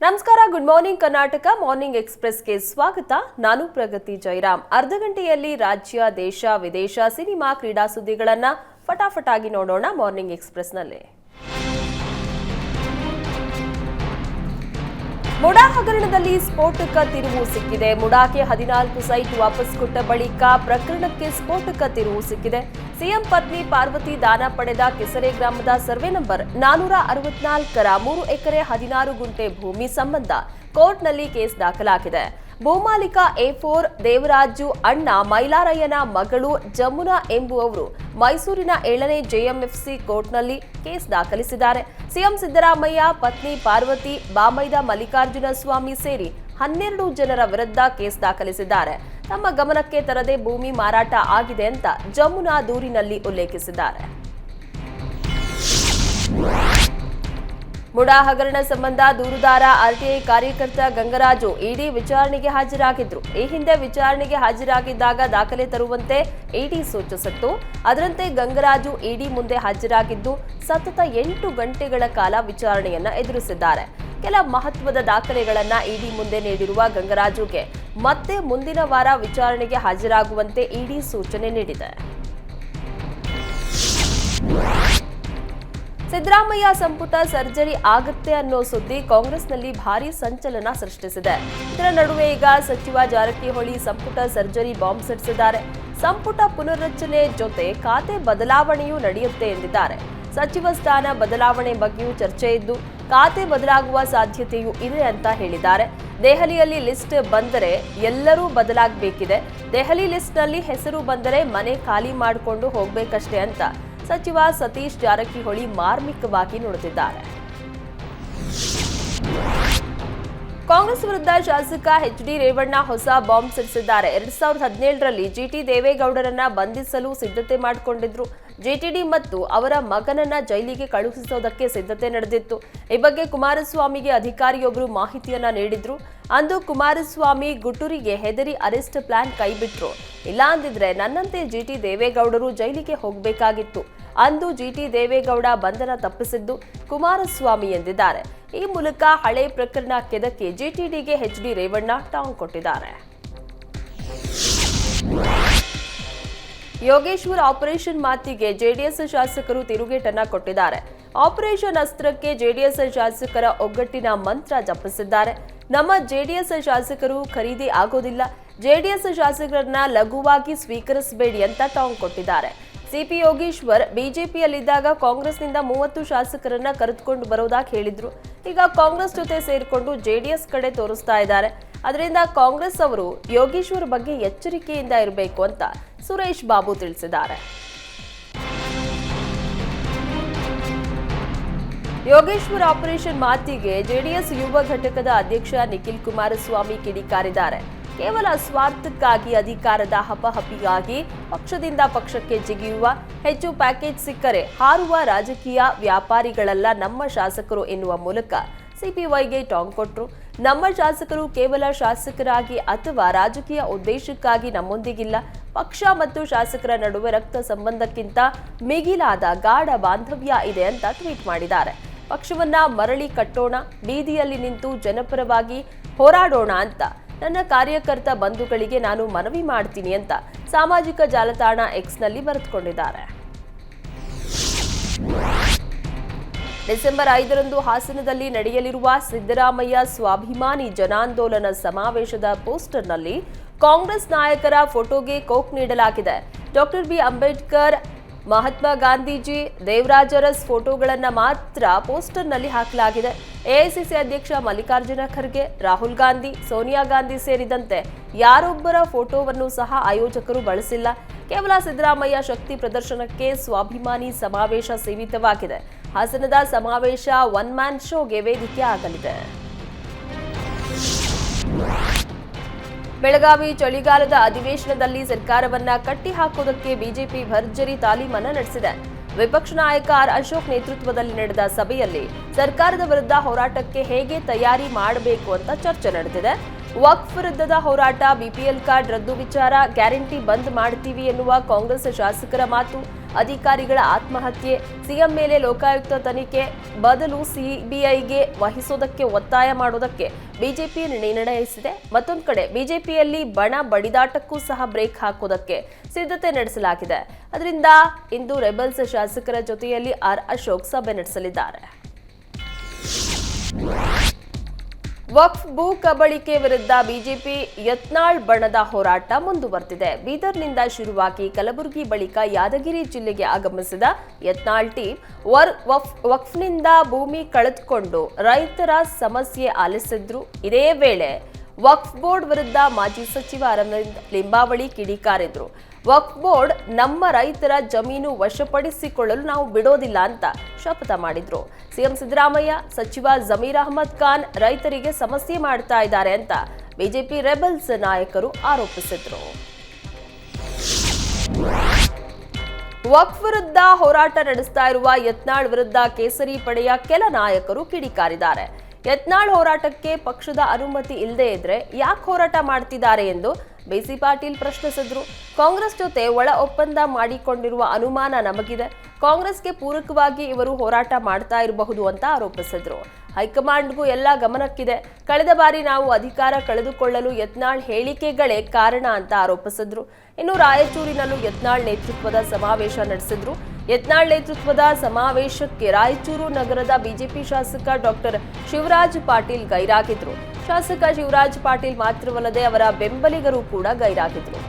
ನಮಸ್ಕಾರ good morning Karnataka morning ಎಕ್ಸ್ಪ್ರೆಸ್ಗೆ ಸ್ವಾಗತ. ನಾನು ಪ್ರಗತಿ ಜೈರಾಮ್. ಅರ್ಧ ಗಂಟೆಯಲ್ಲಿ ರಾಜ್ಯ, ದೇಶ, ವಿದೇಶ, ಸಿನಿಮಾ, ಕ್ರೀಡಾ ಸುದ್ದಿಗಳನ್ನು ಫಟಾಫಟಾಗಿ ನೋಡೋಣ ಮಾರ್ನಿಂಗ್ ಎಕ್ಸ್ಪ್ರೆಸ್ನಲ್ಲಿ ಮುಡಾ ಹಗರಣದಲ್ಲಿ ಸ್ಫೋಟಕ ತಿರುವು ಸಿಕ್ಕಿದೆ. ಮುಡಾಕ್ಕೆ ಹದಿನಾಲ್ಕು ಸೈಟ್ ವಾಪಸ್ ಕೊಟ್ಟ ಬಳಿಕ ಪ್ರಕರಣಕ್ಕೆ ಸ್ಫೋಟಕ ತಿರುವು ಸಿಕ್ಕಿದೆ. ಸಿಎಂ ಪತ್ನಿ ಪಾರ್ವತಿ ದಾನ ಪಡೆದ ಕೆಸರೆ ಗ್ರಾಮದ ಸರ್ವೆ ನಂಬರ್ ನಾನೂರ ಅರವತ್ನಾಲ್ಕರ ಮೂರು ಎಕರೆ ಹದಿನಾರು ಗುಂಟೆ ಭೂಮಿ ಸಂಬಂಧ ಕೋರ್ಟ್ನಲ್ಲಿ ಕೇಸ್ ದಾಖಲಾಗಿದೆ. ಭೂಮಾಲಿಕ ಎ ಫೋರ್ ದೇವರಾಜು ಅಣ್ಣ ಮೈಲಾರಯ್ಯನ ಮಗಳು ಜಮುನಾ ಎಂಬುವವರು ಮೈಸೂರಿನ ಏಳನೇ ಜೆಎಂಎಫ್ಸಿ ಕೋರ್ಟ್ನಲ್ಲಿ ಕೇಸ್ ದಾಖಲಿಸಿದ್ದಾರೆ. ಸಿಎಂ ಸಿದ್ದರಾಮಯ್ಯ, ಪತ್ನಿ ಪಾರ್ವತಿ, ಬಾಮೈದ ಮಲ್ಲಿಕಾರ್ಜುನ ಸ್ವಾಮಿ ಸೇರಿ ಹನ್ನೆರಡು ಜನರ ವಿರುದ್ಧ ಕೇಸ್ ದಾಖಲಿಸಿದ್ದಾರೆ. ತಮ್ಮ ಗಮನಕ್ಕೆ ತರದೆ ಭೂಮಿ ಮಾರಾಟ ಆಗಿದೆ ಅಂತ ಜಮುನಾ ದೂರಿನಲ್ಲಿ ಉಲ್ಲೇಖಿಸಿದ್ದಾರೆ. ಮುಡಾ ಹಗರಣ ಸಂಬಂಧ ದೂರುದಾರ ಆರ್ಟಿಐ ಕಾರ್ಯಕರ್ತ ಗಂಗರಾಜು ಇಡಿ ವಿಚಾರಣೆಗೆ ಹಾಜರಾಗಿದ್ರು. ಈ ಹಿಂದೆ ವಿಚಾರಣೆಗೆ ಹಾಜರಾಗಿದ್ದಾಗ ದಾಖಲೆ ತರುವಂತೆ ಇಡಿ ಸೂಚಿಸಿತ್ತು. ಅದರಂತೆ ಗಂಗರಾಜು ಇಡಿ ಮುಂದೆ ಹಾಜರಾಗಿದ್ದು, ಸತತ ಎಂಟು ಗಂಟೆಗಳ ಕಾಲ ವಿಚಾರಣೆಯನ್ನ ಎದುರಿಸಿದ್ದಾರೆ. ಕೆಲ ಮಹತ್ವದ ದಾಖಲೆಗಳನ್ನ ಇಡಿ ಮುಂದೆ ನೀಡಿರುವ ಗಂಗರಾಜುಗೆ ಮತ್ತೆ ಮುಂದಿನ ವಾರ ವಿಚಾರಣೆಗೆ ಹಾಜರಾಗುವಂತೆ ಇಡಿ ಸೂಚನೆ ನೀಡಿದೆ. ಸಿದ್ದರಾಮಯ್ಯ ಸಂಪುಟ ಸರ್ಜರಿ ಆಗುತ್ತೆ ಅನ್ನೋ ಸುದ್ದಿ ಕಾಂಗ್ರೆಸ್ನಲ್ಲಿ ಭಾರಿ ಸಂಚಲನ ಸೃಷ್ಟಿಸಿದೆ. ಇದರ ನಡುವೆ ಈಗ ಸಚಿವ ಜಾರಕಿಹೊಳಿ ಸಂಪುಟ ಸರ್ಜರಿ ಬಾಂಬ್ ಸಿಡಿಸಿದ್ದಾರೆ. ಸಂಪುಟ ಪುನರ್ರಚನೆ ಜೊತೆ ಖಾತೆ ಬದಲಾವಣೆಯೂ ನಡೆಯುತ್ತೆ ಎಂದಿದ್ದಾರೆ. ಸಚಿವ ಸ್ಥಾನ ಬದಲಾವಣೆ ಬಗ್ಗೆಯೂ ಚರ್ಚೆ ಇದ್ದು, ಖಾತೆ ಬದಲಾಗುವ ಸಾಧ್ಯತೆಯೂ ಇದೆ ಅಂತ ಹೇಳಿದ್ದಾರೆ. ದೆಹಲಿಯಲ್ಲಿ ಲಿಸ್ಟ್ ಬಂದರೆ ಎಲ್ಲರೂ ಬದಲಾಗಬೇಕಿದೆ. ದೆಹಲಿ ಲಿಸ್ಟ್ನಲ್ಲಿ ಹೆಸರು ಬಂದರೆ ಮನೆ ಖಾಲಿ ಮಾಡಿಕೊಂಡು ಹೋಗಬೇಕಷ್ಟೇ ಅಂತ ಸಚಿವ ಸತೀಶ್ ಜಾರಕಿಹೊಳಿ ಮಾರ್ಮಿಕವಾಗಿ ನುಡಿದಿದ್ದಾರೆ. ಕಾಂಗ್ರೆಸ್ ವಿರುದ್ಧ ಶಾಸಕ ಎಚ್ ಡಿ ರೇವಣ್ಣ ಹೊಸ ಬಾಂಬ್ ಸಿಡಿಸಿದ್ದಾರೆ. ಎರಡ್ ಸಾವಿರದ ಹದಿನೇಳರಲ್ಲಿ ಜಿಟಿ ದೇವೇಗೌಡರನ್ನ ಬಂಧಿಸಲು ಸಿದ್ಧತೆ ಮಾಡಿಕೊಂಡಿದ್ರು. ಜಿಟಿಡಿ ಮತ್ತು ಅವರ ಮಗನನ್ನ ಜೈಲಿಗೆ ಕಳುಹಿಸೋದಕ್ಕೆ ಸಿದ್ಧತೆ ನಡೆದಿತ್ತು. ಈ ಬಗ್ಗೆ ಕುಮಾರಸ್ವಾಮಿಗೆ ಅಧಿಕಾರಿಯೊಬ್ಬರು ಮಾಹಿತಿಯನ್ನ ನೀಡಿದ್ರು. ಅಂದು ಕುಮಾರಸ್ವಾಮಿ ಗುಟುರಿಗೆ ಹೆದರಿ ಅರೆಸ್ಟ್ ಪ್ಲಾನ್ ಕೈಬಿಟ್ರು. ಇಲ್ಲ ಅಂದಿದ್ರೆ ನನ್ನಂತೆ ಜಿಟಿ ದೇವೇಗೌಡರು ಜೈಲಿಗೆ ಹೋಗಬೇಕಾಗಿತ್ತು. ಅಂದು ಜಿಟಿ ದೇವೇಗೌಡ ಬಂಧನ ತಪ್ಪಿಸಿದ್ದು ಕುಮಾರಸ್ವಾಮಿ ಎಂದಿದ್ದಾರೆ. ಈ ಮೂಲಕ ಹಳೆ ಪ್ರಕರಣ ಕೆದಕಿ ಜಿಟಿಡಿಗೆ ಎಚ್ ಡಿ ರೇವಣ್ಣ ಟಾಂಗ್ ಕೊಟ್ಟಿದ್ದಾರೆ. ಯೋಗೇಶ್ವರ್ ಆಪರೇಷನ್ ಮಾತಿಗೆ ಜೆಡಿಎಸ್ ಶಾಸಕರು ತಿರುಗೇಟನ್ನ ಕೊಟ್ಟಿದ್ದಾರೆ. ಆಪರೇಷನ್ ಅಸ್ತ್ರಕ್ಕೆ ಜೆಡಿಎಸ್ ಶಾಸಕರ ಒಗ್ಗಟ್ಟಿನ ಮಂತ್ರ ಜಪಿಸಿದ್ದಾರೆ. ನಮ್ಮ ಜೆಡಿಎಸ್ ಶಾಸಕರು ಖರೀದಿ ಆಗೋದಿಲ್ಲ. ಜೆಡಿಎಸ್ ಶಾಸಕರನ್ನ ಲಘುವಾಗಿ ಸ್ವೀಕರಿಸಬೇಡಿ ಅಂತ ಟಾಂಗ್ ಕೊಟ್ಟಿದ್ದಾರೆ. ಸಿಪಿ ಯೋಗೇಶ್ವರ್ ಬಿಜೆಪಿಯಲ್ಲಿದ್ದಾಗ ಕಾಂಗ್ರೆಸ್ನಿಂದ ಮೂವತ್ತು ಶಾಸಕರನ್ನ ಕರೆದುಕೊಂಡು ಬರೋದಾಗಿ ಹೇಳಿದ್ರು. ಈಗ ಕಾಂಗ್ರೆಸ್ ಜೊತೆ ಸೇರಿಕೊಂಡು ಜೆಡಿಎಸ್ ಕಡೆ ತೋರಿಸ್ತಾ ಇದ್ದಾರೆ. ಅದರಿಂದ ಕಾಂಗ್ರೆಸ್ ಅವರು ಯೋಗೀಶ್ವರ್ ಬಗ್ಗೆ ಎಚ್ಚರಿಕೆಯಿಂದ ಇರಬೇಕು ಅಂತ ಸುರೇಶ್ ಬಾಬು ತಿಳಿಸಿದ್ದಾರೆ. ಯೋಗೇಶ್ವರ್ ಆಪರೇಷನ್ ಮಾತಿಗೆ ಜೆಡಿಎಸ್ ಯುವ ಘಟಕದ ಅಧ್ಯಕ್ಷ ನಿಖಿಲ್ ಕುಮಾರಸ್ವಾಮಿ ಕಿಡಿಕಾರಿದ್ದಾರೆ. ಕೇವಲ ಸ್ವಾರ್ಥಕ್ಕಾಗಿ ಅಧಿಕಾರದ ಹಪಹಪಿಗಾಗಿ ಪಕ್ಷದಿಂದ ಪಕ್ಷಕ್ಕೆ ಜಿಗಿಯುವ ಹೆಚ್ಚು ಪ್ಯಾಕೇಜ್ ಸಿಕ್ಕರೆ ಹಾರುವ ರಾಜಕೀಯ ವ್ಯಾಪಾರಿಗಳೆಲ್ಲ ನಮ್ಮ ಶಾಸಕರು ಎನ್ನುವ ಮೂಲಕ ಸಿಪಿವೈಗೆ ಟಾಂಗ್ ಕೊಟ್ಟರು ನಮ್ಮ ಶಾಸಕರು ಕೇವಲ ಶಾಸಕರಾಗಿ ಅಥವಾ ರಾಜಕೀಯ ಉದ್ದೇಶಕ್ಕಾಗಿ ನಮ್ಮೊಂದಿಗಿಲ್ಲ. ಪಕ್ಷ ಮತ್ತು ಶಾಸಕರ ನಡುವೆ ರಕ್ತ ಸಂಬಂಧಕ್ಕಿಂತ ಮಿಗಿಲಾದ ಗಾಢ ಬಾಂಧವ್ಯ ಇದೆ ಅಂತ ಟ್ವೀಟ್ ಮಾಡಿದ್ದಾರೆ. ಪಕ್ಷವನ್ನ ಮರಳಿ ಕಟ್ಟೋಣ, ಬೀದಿಯಲ್ಲಿ ನಿಂತು ಜನಪರವಾಗಿ ಹೋರಾಡೋಣ ಅಂತ ನನ್ನ ಕಾರ್ಯಕರ್ತ ಬಂಧುಗಳಿಗೆ ನಾನು ಮನವಿ ಮಾಡ್ತೀನಿ ಅಂತ ಸಾಮಾಜಿಕ ಜಾಲತಾಣ ಎಕ್ಸ್ನಲ್ಲಿ ಬರೆದುಕೊಂಡಿದ್ದಾರೆ. ಡಿಸೆಂಬರ್ ಐದರಂದು ಹಾಸನದಲ್ಲಿ ನಡೆಯಲಿರುವ ಸಿದ್ದರಾಮಯ್ಯ ಸ್ವಾಭಿಮಾನಿ ಜನಾಂದೋಲನ ಸಮಾವೇಶದ ಪೋಸ್ಟರ್ನಲ್ಲಿ ಕಾಂಗ್ರೆಸ್ ನಾಯಕರ ಫೋಟೋಗೆ ಕೋಕ್ ನೀಡಲಾಗಿದೆ. ಡಾಕ್ಟರ್ ಬಿ ಅಂಬೇಡ್ಕರ್ ಮಹಾತ್ಮ ಗಾಂಧೀಜಿ ದೇವರಾಜರಸ್ ಫೋಟೋಗಳನ್ನು ಮಾತ್ರ ಪೋಸ್ಟರ್ನಲ್ಲಿ ಹಾಕಲಾಗಿದೆ. ಎಐಸಿಸಿ ಅಧ್ಯಕ್ಷ ಮಲ್ಲಿಕಾರ್ಜುನ ಖರ್ಗೆ, ರಾಹುಲ್ ಗಾಂಧಿ, ಸೋನಿಯಾ ಗಾಂಧಿ ಸೇರಿದಂತೆ ಯಾರೊಬ್ಬರ ಫೋಟೋವನ್ನು ಸಹ ಆಯೋಜಕರು ಬಳಸಿಲ್ಲ. ಕೇವಲ ಸಿದ್ದರಾಮಯ್ಯ ಶಕ್ತಿ ಪ್ರದರ್ಶನಕ್ಕೆ ಸ್ವಾಭಿಮಾನಿ ಸಮಾವೇಶ ಸೀಮಿತವಾಗಿದೆ. ಹಾಸನದ ಸಮಾವೇಶ ಒನ್ ಮ್ಯಾನ್ ಶೋಗೆ ವೇದಿಕೆ ಆಗಲಿದೆ. ಬೆಳಗಾವಿ ಚಳಿಗಾಲದ ಅಧಿವೇಶನದಲ್ಲಿ ಸರ್ಕಾರವನ್ನ ಕಟ್ಟಿಹಾಕುವುದಕ್ಕೆ ಬಿಜೆಪಿ ಭರ್ಜರಿ ತಾಲೀಮನ್ನ ನಡೆಸಿದೆ. ವಿಪಕ್ಷ ನಾಯಕ ಆರ್. ಅಶೋಕ್ ನೇತೃತ್ವದಲ್ಲಿ ನಡೆದ ಸಭೆಯಲ್ಲಿ ಸರ್ಕಾರದ ವಿರುದ್ಧ ಹೋರಾಟಕ್ಕೆ ಹೇಗೆ ತಯಾರಿ ಮಾಡಬೇಕು ಅಂತ ಚರ್ಚೆ ನಡೆದಿದೆ. ವಕ್ಫ್ ವಿರುದ್ಧದ ಹೋರಾಟ, ಬಿಪಿಎಲ್ ಕಾರ್ಡ್ ರದ್ದು ವಿಚಾರ, ಗ್ಯಾರಂಟಿ ಬಂದ್ ಮಾಡ್ತೀವಿ ಎನ್ನುವ ಕಾಂಗ್ರೆಸ್ ಶಾಸಕರ ಮಾತು ಅಧಿಕಾರಿಗಳ ಆತ್ಮಹತ್ಯೆ, ಸಿಎಂ ಮೇಲೆ ಲೋಕಾಯುಕ್ತ ತನಿಖೆ, ಬದಲು ಸಿಬಿಐಗೆ ವಹಿಸೋದಕ್ಕೆ ಒತ್ತಾಯ ಮಾಡೋದಕ್ಕೆ ಬಿಜೆಪಿ ನಿರ್ಣಯಿಸಿದೆ ಮತ್ತೊಂದು ಕಡೆ, ಬಿಜೆಪಿಯಲ್ಲಿ ಬಣ ಬಡಿದಾಟಕ್ಕೂ ಸಹ ಬ್ರೇಕ್ ಹಾಕೋದಕ್ಕೆ ಸಿದ್ಧತೆ ನಡೆಸಲಾಗಿದೆ. ಅದರಿಂದ ಇಂದು ರೆಬಲ್ಸ್ ಶಾಸಕರ ಜೊತೆಯಲ್ಲಿ ಆರ್ ಅಶೋಕ್ ಸಭೆ ನಡೆಸಲಿದ್ದಾರೆ. ವಕ್ಫ್ ಭೂ ಕಬಳಿಕೆ ವಿರುದ್ಧ ಬಿಜೆಪಿ ಯತ್ನಾಳ್ ಬಣದ ಹೋರಾಟ ಮುಂದುವರೆದಿದೆ ಬೀದರ್ನಿಂದ ಶುರುವಾಗಿ ಕಲಬುರಗಿ ಬಳಿಕ ಯಾದಗಿರಿ ಜಿಲ್ಲೆಗೆ ಆಗಮಿಸಿದ ಯತ್ನಾಳ್ ಟೀಮ್ ವರ್ ವಕ್ಫ್ನಿಂದ ಭೂಮಿ ಕಳೆದುಕೊಂಡು ರೈತರ ಸಮಸ್ಯೆ ಆಲಿಸಿದ್ರು. ಇದೇ ವೇಳೆ ವಕ್ಫ್ ಬೋರ್ಡ್ ವಿರುದ್ಧ ಮಾಜಿ ಸಚಿವ ಅರವಿಂದ್ ಲಿಂಬಾವಳಿ ಕಿಡಿಕಾರಿದ್ರು. ವಕ್ಫ್ ಬೋರ್ಡ್ ನಮ್ಮ ರೈತರ ಜಮೀನು ವಶಪಡಿಸಿಕೊಳ್ಳಲು ನಾವು ಬಿಡೋದಿಲ್ಲ ಅಂತ ಶಪಥ ಮಾಡಿದ್ರು. ಸಿಎಂ ಸಿದ್ದರಾಮಯ್ಯ, ಸಚಿವ ಜಮೀರ್ ಅಹಮದ್ ಖಾನ್ ರೈತರಿಗೆ ಸಮಸ್ಯೆ ಮಾಡ್ತಾ ಇದ್ದಾರೆ ಅಂತ ಬಿಜೆಪಿ ರೆಬಲ್ಸ್ ನಾಯಕರು ಆರೋಪಿಸಿದ್ರು. ವಕ್ಫ್ ವಿರುದ್ಧ ಹೋರಾಟ ನಡೆಸ್ತಾ ಇರುವ ಯತ್ನಾಳ್ ವಿರುದ್ಧ ಕೇಸರಿ ಪಡೆಯ ಕೆಲ ನಾಯಕರು ಕಿಡಿಕಾರಿದ್ದಾರೆ. ಯತ್ನಾಳ್ ಹೋರಾಟಕ್ಕೆ ಪಕ್ಷದ ಅನುಮತಿ ಇಲ್ಲದೆ ಇದ್ರೆ ಯಾಕೆ ಹೋರಾಟ ಮಾಡ್ತಿದ್ದಾರೆ ಎಂದು ಬಿಸಿ ಪಾಟೀಲ್ ಪ್ರಶ್ನಿಸಿದ್ರು. ಕಾಂಗ್ರೆಸ್ ಜೊತೆ ಒಳ ಒಪ್ಪಂದ ಮಾಡಿಕೊಂಡಿರುವ ಅನುಮಾನ ನಮಗಿದೆ. ಕಾಂಗ್ರೆಸ್ಗೆ ಪೂರಕವಾಗಿ ಇವರು ಹೋರಾಟ ಮಾಡ್ತಾ ಇರಬಹುದು ಅಂತ ಆರೋಪಿಸಿದ್ರು. ಹೈಕಮಾಂಡ್ಗೂ ಎಲ್ಲ ಗಮನಕ್ಕಿದೆ. ಕಳೆದ ಬಾರಿ ನಾವು ಅಧಿಕಾರ ಕಳೆದುಕೊಳ್ಳಲು ಯತ್ನಾಳ್ ಹೇಳಿಕೆಗಳೇ ಕಾರಣ ಅಂತ ಆರೋಪಿಸಿದ್ರು. ಇನ್ನು ರಾಯಚೂರಿನಲ್ಲೂ ಯತ್ನಾಳ್ ನೇತೃತ್ವದ ಸಮಾವೇಶ ನಡೆಸಿದ್ರು. ಯತ್ನಾಳ್ ನೇತೃತ್ವದ ಸಮಾವೇಶಕ್ಕೆ ರಾಯಚೂರು ನಗರದ ಬಿಜೆಪಿ ಶಾಸಕ ಡಾಕ್ಟರ್ ಶಿವರಾಜ್ ಪಾಟೀಲ್ ಗೈರಾಗಿದ್ರು. ಶಾಸಕ ಶಿವರಾಜ್ ಪಾಟೀಲ್ ಮಾತ್ರವಲ್ಲದೆ ಅವರ ಬೆಂಬಲಿಗರು ಕೂಡ ಗೈರಾಗಿದ್ರು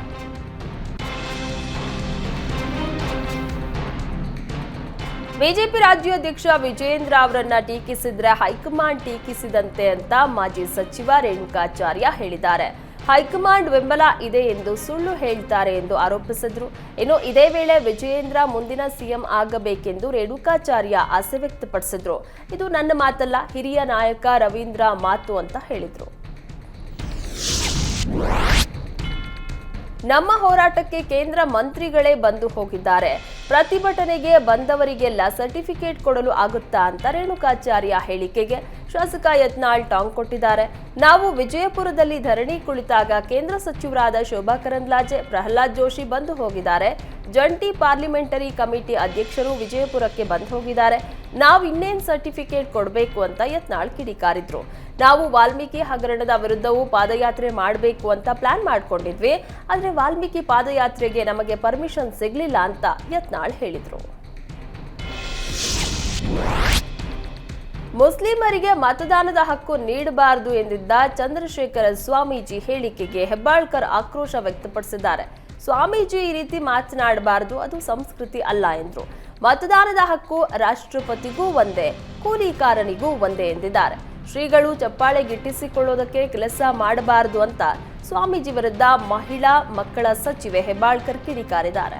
ಬಿಜೆಪಿ ರಾಜ್ಯಾಧ್ಯಕ್ಷ ವಿಜಯೇಂದ್ರ ಅವರನ್ನ ಟೀಕಿಸಿದ್ರೆ ಹೈಕಮಾಂಡ್ ಟೀಕಿಸಿದಂತೆ ಅಂತ ಮಾಜಿ ಸಚಿವ ರೇಣುಕಾಚಾರ್ಯ ಹೇಳಿದ್ದಾರೆ. ಹೈಕಮಾಂಡ್ ಬೆಂಬಲ ಇದೆ ಎಂದು ಸುಳ್ಳು ಹೇಳ್ತಾರೆ ಎಂದು ಆರೋಪಿಸಿದ್ರು. ಇನ್ನು ಇದೇ ವೇಳೆ ವಿಜಯೇಂದ್ರ ಮುಂದಿನ ಸಿಎಂ ಆಗಬೇಕೆಂದು ರೇಣುಕಾಚಾರ್ಯ ಆಸೆ ವ್ಯಕ್ತಪಡಿಸಿದ್ರು. ಇದು ನನ್ನ ಮಾತಲ್ಲ, ಹಿರಿಯ ನಾಯಕ ರವೀಂದ್ರ ಮಾತು ಅಂತ ಹೇಳಿದ್ರು. ನಮ್ಮ ಹೋರಾಟಕ್ಕೆ ಕೇಂದ್ರ ಮಂತ್ರಿಗಳೇ ಬಂದು ಹೋಗಿದ್ದಾರೆ. ಪ್ರತಿಭಟನೆಗೆ ಬಂದವರಿಗೆಲ್ಲ ಸರ್ಟಿಫಿಕೇಟ್ ಕೊಡಲು ಆಗುತ್ತಾ ಅಂತ ರೇಣುಕಾಚಾರ್ಯ ಹೇಳಿಕೆಗೆ ಶಾಸಕ ಯತ್ನಾಳ್ ಟಾಂಗ್ ಕೊಟ್ಟಿದ್ದಾರೆ. ನಾವು ವಿಜಯಪುರದಲ್ಲಿ ಧರಣಿ ಕುಳಿತಾಗ ಕೇಂದ್ರ ಸಚಿವರಾದ ಶೋಭಾ ಕರಂದ್ಲಾಜೆ, ಪ್ರಹ್ಲಾದ್ ಜೋಶಿ ಬಂದು ಹೋಗಿದ್ದಾರೆ. ಜಂಟಿ ಪಾರ್ಲಿಮೆಂಟರಿ ಕಮಿಟಿ ಅಧ್ಯಕ್ಷರು ವಿಜಯಪುರಕ್ಕೆ ಬಂದು ಹೋಗಿದ್ದಾರೆ. ನಾವು ಇನ್ನೇನು ಸರ್ಟಿಫಿಕೇಟ್ ಕೊಡಬೇಕು ಅಂತ ಯತ್ನಾಳ್ ಕಿಡಿಕಾರಿದ್ರು. ನಾವು ವಾಲ್ಮೀಕಿ ಹಗರಣದ ವಿರುದ್ಧವೂ ಪಾದಯಾತ್ರೆ ಮಾಡಬೇಕು ಅಂತ ಪ್ಲಾನ್ ಮಾಡ್ಕೊಂಡಿದ್ವಿ. ಆದರೆ ವಾಲ್ಮೀಕಿ ಪಾದಯಾತ್ರೆಗೆ ನಮಗೆ ಪರ್ಮಿಷನ್ ಸಿಗಲಿಲ್ಲ ಅಂತ ಯತ್ನಾಳ್ ಹೇಳಿದ್ರು. ಮುಸ್ಲಿಮರಿಗೆ ಮತದಾನದ ಹಕ್ಕು ನೀಡಬಾರದು ಎಂದಿದ್ದ ಚಂದ್ರಶೇಖರ ಸ್ವಾಮೀಜಿ ಹೇಳಿಕೆಗೆ ಹೆಬ್ಬಾಳ್ಕರ್ ಆಕ್ರೋಶ ವ್ಯಕ್ತಪಡಿಸಿದ್ದಾರೆ. ಸ್ವಾಮೀಜಿ ಈ ರೀತಿ ಮಾತನಾಡಬಾರದು, ಅದು ಸಂಸ್ಕೃತಿ ಅಲ್ಲ ಎಂದರು. ಮತದಾನದ ಹಕ್ಕು ರಾಷ್ಟ್ರಪತಿಗೂ ಒಂದೇ, ಕೂಲಿಕಾರನಿಗೂ ಒಂದೇ ಎಂದಿದ್ದಾರೆ. ಶ್ರೀಗಳು ಚಪ್ಪಾಳೆ ಗಿಟ್ಟಿಸಿಕೊಳ್ಳೋದಕ್ಕೆ ಕೆಲಸ ಮಾಡಬಾರದು ಅಂತ ಸ್ವಾಮೀಜಿ ವಿರುದ್ಧ ಮಹಿಳಾ ಮಕ್ಕಳ ಸಚಿವೆ ಹೆಬ್ಬಾಳ್ಕರ್ ಕಿಡಿಕಾರಿದ್ದಾರೆ.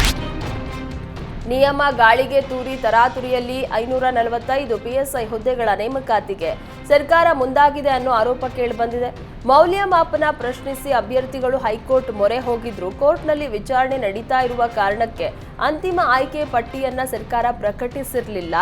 ನಿಯಮ ಗಾಳಿಗೆ ತೂರಿ ತರಾತುರಿಯಲ್ಲಿ ಐನೂರ ನಲವತ್ತೈದು ಪಿಎಸ್ಐ ಹುದ್ದೆಗಳ ನೇಮಕಾತಿಗೆ ಸರ್ಕಾರ ಮುಂದಾಗಿದೆ ಅನ್ನೋ ಆರೋಪ ಕೇಳಿಬಂದಿದೆ. ಮೌಲ್ಯಮಾಪನ ಪ್ರಶ್ನಿಸಿ ಅಭ್ಯರ್ಥಿಗಳು ಹೈಕೋರ್ಟ್ ಮೊರೆ ಹೋಗಿದ್ರು ಕೋರ್ಟ್ನಲ್ಲಿ ವಿಚಾರಣೆ ನಡೀತಾ ಇರುವ ಕಾರಣಕ್ಕೆ ಅಂತಿಮ ಆಯ್ಕೆ ಪಟ್ಟಿಯನ್ನ ಸರ್ಕಾರ ಪ್ರಕಟಿಸಿರಲಿಲ್ಲ.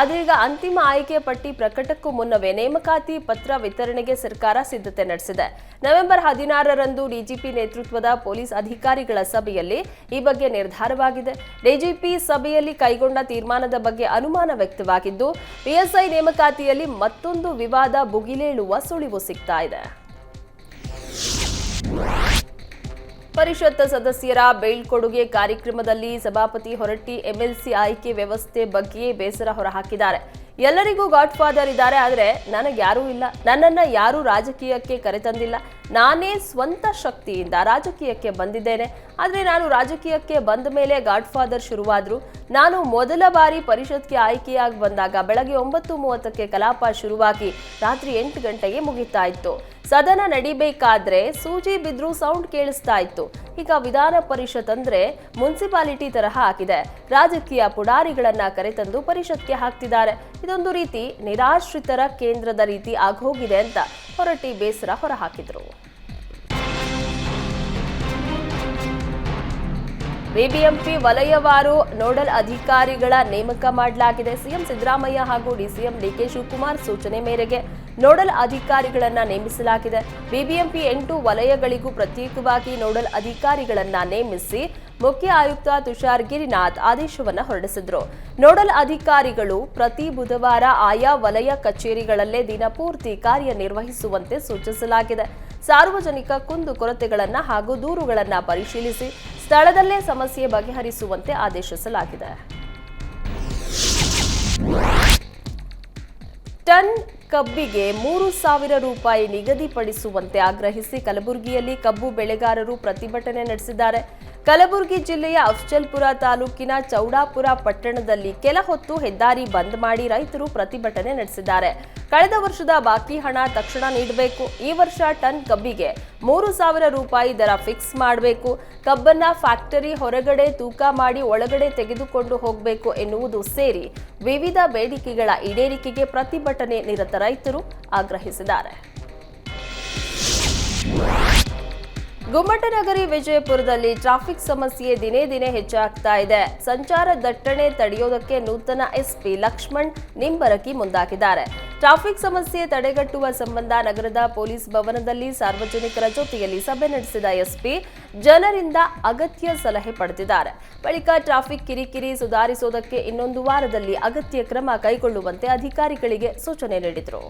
ಆದ್ರೀಗ ಅಂತಿಮ ಆಯ್ಕೆ ಪಟ್ಟಿ ಪ್ರಕಟಕ್ಕೂ ಮುನ್ನವೇ ನೇಮಕಾತಿ ಪತ್ರ ವಿತರಣೆಗೆ ಸರ್ಕಾರ ಸಿದ್ಧತೆ ನಡೆಸಿದೆ. ನವೆಂಬರ್ ಹದಿನಾರರಂದು ಡಿಜಿಪಿ ನೇತೃತ್ವದ ಪೊಲೀಸ್ ಅಧಿಕಾರಿಗಳ ಸಭೆಯಲ್ಲಿ ಈ ಬಗ್ಗೆ ನಿರ್ಧಾರವಾಗಿದೆ. ಡಿಜಿಪಿ ಸಭೆಯಲ್ಲಿ ಕೈಗೊಂಡ ತೀರ್ಮಾನದ ಬಗ್ಗೆ ಅನುಮಾನ ವ್ಯಕ್ತವಾಗಿದ್ದು, ಪಿಎಸ್ಐ ನೇಮಕಾತಿಯಲ್ಲಿ ಮತ್ತೊಂದು ವಿವಾದ ಬುಗಿಲೇಳುವ ಸುಳಿವು ಸಿಗ್ತಾ ಇದೆ. ಪರಿಷತ್ ಸದಸ್ಯರ ಬೀಳ್ಕೊಡುಗೆ ಕಾರ್ಯಕ್ರಮದಲ್ಲಿ ಸಭಾಪತಿ ಹೊರಟ್ಟಿ ಎಂಎಲ್ಸಿ ಆಯ್ಕೆ ವ್ಯವಸ್ಥೆ ಬಗ್ಗೆಯೇ ಬೇಸರ ಹೊರಹಾಕಿದ್ದಾರೆ. ಎಲ್ಲರಿಗೂ ಗಾಡ್ ಫಾದರ್ ಇದ್ದಾರೆ, ಆದರೆ ನನಗೆ ಯಾರೂ ಇಲ್ಲ. ನನ್ನನ್ನ ಯಾರೂ ರಾಜಕೀಯಕ್ಕೆ ಕರೆತಂದಿಲ್ಲ. ನಾನೇ ಸ್ವಂತ ಶಕ್ತಿಯಿಂದ ರಾಜಕೀಯಕ್ಕೆ ಬಂದಿದ್ದೇನೆ. ಆದರೆ ನಾನು ರಾಜಕೀಯಕ್ಕೆ ಬಂದ ಮೇಲೆ ಗಾಡ್ ಫಾದರ್ ಶುರುವಾದರು. ನಾನು ಮೊದಲ ಬಾರಿ ಪರಿಷತ್ಗೆ ಆಯ್ಕೆಯಾಗಿ ಬಂದಾಗ ಬೆಳಗ್ಗೆ ಒಂಬತ್ತು ಮೂವತ್ತಕ್ಕೆ ಕಲಾಪ ಶುರುವಾಗಿ ರಾತ್ರಿ ಎಂಟು ಗಂಟೆಗೆ ಮುಗಿತಾ ಇತ್ತು. ಸದನ ನಡಿಬೇಕಾದ್ರೆ ಸೂಜಿ ಬಿದ್ರು ಸೌಂಡ್ ಕೇಳಿಸ್ತಾ ಇತ್ತು. ಈಗ ವಿಧಾನ ಪರಿಷತ್ ಅಂದ್ರೆ ಮುನ್ಸಿಪಾಲಿಟಿ ತರಹ ಆಗಿದೆ. ರಾಜಕೀಯ ಪುಡಾರಿಗಳನ್ನ ಕರೆತಂದು ಪರಿಷತ್ಗೆ ಹಾಕ್ತಿದ್ದಾರೆ. ಇದೊಂದು ರೀತಿ ನಿರಾಶ್ರಿತರ ಕೇಂದ್ರದ ರೀತಿ ಆಗೋಗಿದೆ ಅಂತ ಹೊರಟಿ ಬೇಸರ ಹೊರಹಾಕಿದ್ರು. ಬಿಬಿಎಂಪಿ ವಲಯವಾರು ನೋಡಲ್ ಅಧಿಕಾರಿಗಳ ನೇಮಕ ಮಾಡಲಾಗಿದೆ. ಸಿಎಂ ಸಿದ್ದರಾಮಯ್ಯ ಹಾಗೂ ಡಿಸಿಎಂ ಡಿಕೆ ಶಿವಕುಮಾರ್ ಸೂಚನೆ ಮೇರೆಗೆ ನೋಡಲ್ ಅಧಿಕಾರಿಗಳನ್ನ ನೇಮಿಸಲಾಗಿದೆ. ಬಿಬಿಎಂಪಿ ಎಂಟು ವಲಯಗಳಿಗೂ ಪ್ರತ್ಯೇಕವಾಗಿ ನೋಡಲ್ ಅಧಿಕಾರಿಗಳನ್ನ ನೇಮಿಸಿ ಮುಖ್ಯ ಆಯುಕ್ತ ತುಷಾರ್ ಗಿರಿನಾಥ್ ಆದೇಶವನ್ನು ಹೊರಡಿಸಿದ್ರು. ನೋಡಲ್ ಅಧಿಕಾರಿಗಳು ಪ್ರತಿ ಬುಧವಾರ ಆಯಾ ವಲಯ ಕಚೇರಿಗಳಲ್ಲೇ ದಿನಪೂರ್ತಿ ಕಾರ್ಯನಿರ್ವಹಿಸುವಂತೆ ಸೂಚಿಸಲಾಗಿದೆ. ಸಾರ್ವಜನಿಕ ಕುಂದು ಕೊರತೆಗಳನ್ನು ಹಾಗೂ ದೂರುಗಳನ್ನು ಪರಿಶೀಲಿಸಿ ಸ್ಥಳದಲ್ಲೇ ಸಮಸ್ಯೆ ಬಗೆಹರಿಸುವಂತೆ ಆದೇಶಿಸಲಾಗಿದೆ. ಟನ್ ಕಬ್ಬಿಗೆ ಮೂರು ಸಾವಿರ ರೂಪಾಯಿ ನಿಗದಿಪಡಿಸುವಂತೆ ಆಗ್ರಹಿಸಿ ಕಲಬುರಗಿಯಲ್ಲಿ ಕಬ್ಬು ಬೆಳೆಗಾರರು ಪ್ರತಿಭಟನೆ ನಡೆಸಿದ್ದಾರೆ. ಕಲಬುರಗಿ ಜಿಲ್ಲೆಯ ಅಫ್ಜಲ್ಪುರ ತಾಲೂಕಿನ ಚೌಡಾಪುರ ಪಟ್ಟಣದಲ್ಲಿ ಕೆಲ ಹೊತ್ತು ಹೆದ್ದಾರಿ ಬಂದ್ ಮಾಡಿ ರೈತರು ಪ್ರತಿಭಟನೆ ನಡೆಸಿದ್ದಾರೆ. ಕಳೆದ ವರ್ಷದ ಬಾಕಿ ಹಣ ತಕ್ಷಣ ನೀಡಬೇಕು. ಈ ವರ್ಷ ಟನ್ ಕಬ್ಬಿಗೆ ಮೂರು ಸಾವಿರ ರೂಪಾಯಿ ದರ ಫಿಕ್ಸ್ ಮಾಡಬೇಕು. ಕಬ್ಬನ್ನ ಫ್ಯಾಕ್ಟರಿ ಹೊರಗಡೆ ತೂಕ ಮಾಡಿ ಒಳಗಡೆ ತೆಗೆದುಕೊಂಡು ಹೋಗಬೇಕು ಎನ್ನುವುದು ಸೇರಿ ವಿವಿಧ ಬೇಡಿಕೆಗಳ ಈಡೇರಿಕೆಗೆ ಪ್ರತಿಭಟನೆ ನಿರತ ರೈತರು ಆಗ್ರಹಿಸಿದ್ದಾರೆ. ಗುಮ್ಮಟನಗರಿ ವಿಜಯಪುರದಲ್ಲಿ ಟ್ರಾಫಿಕ್ ಸಮಸ್ಯೆ ದಿನೇ ದಿನೇ ಹೆಚ್ಚಾಗ್ತಾ ಇದೆ. ಸಂಚಾರ ದಟ್ಟಣೆ ತಡೆಯೋದಕ್ಕೆ ನೂತನ ಎಸ್ಪಿ ಲಕ್ಷ್ಮಣ್ ನಿಂಬರಕಿ ಮುಂದಾಗಿದ್ದಾರೆ. ಟ್ರಾಫಿಕ್ ಸಮಸ್ಯೆ ತಡೆಗಟ್ಟುವ ಸಂಬಂಧ ನಗರದ ಪೊಲೀಸ್ ಭವನದಲ್ಲಿ ಸಾರ್ವಜನಿಕರ ಜೊತೆಯಲ್ಲಿ ಸಭೆ ನಡೆಸಿದ ಎಸ್ಪಿ ಜನರಿಂದ ಅಗತ್ಯ ಸಲಹೆ ಪಡೆದಿದ್ದಾರೆ. ಬಳಿಕ ಟ್ರಾಫಿಕ್ ಕಿರಿಕಿರಿ ಸುಧಾರಿಸೋದಕ್ಕೆ ಇನ್ನೊಂದು ವಾರದಲ್ಲಿ ಅಗತ್ಯ ಕ್ರಮ ಕೈಗೊಳ್ಳುವಂತೆ ಅಧಿಕಾರಿಗಳಿಗೆ ಸೂಚನೆ ನೀಡಿದರು.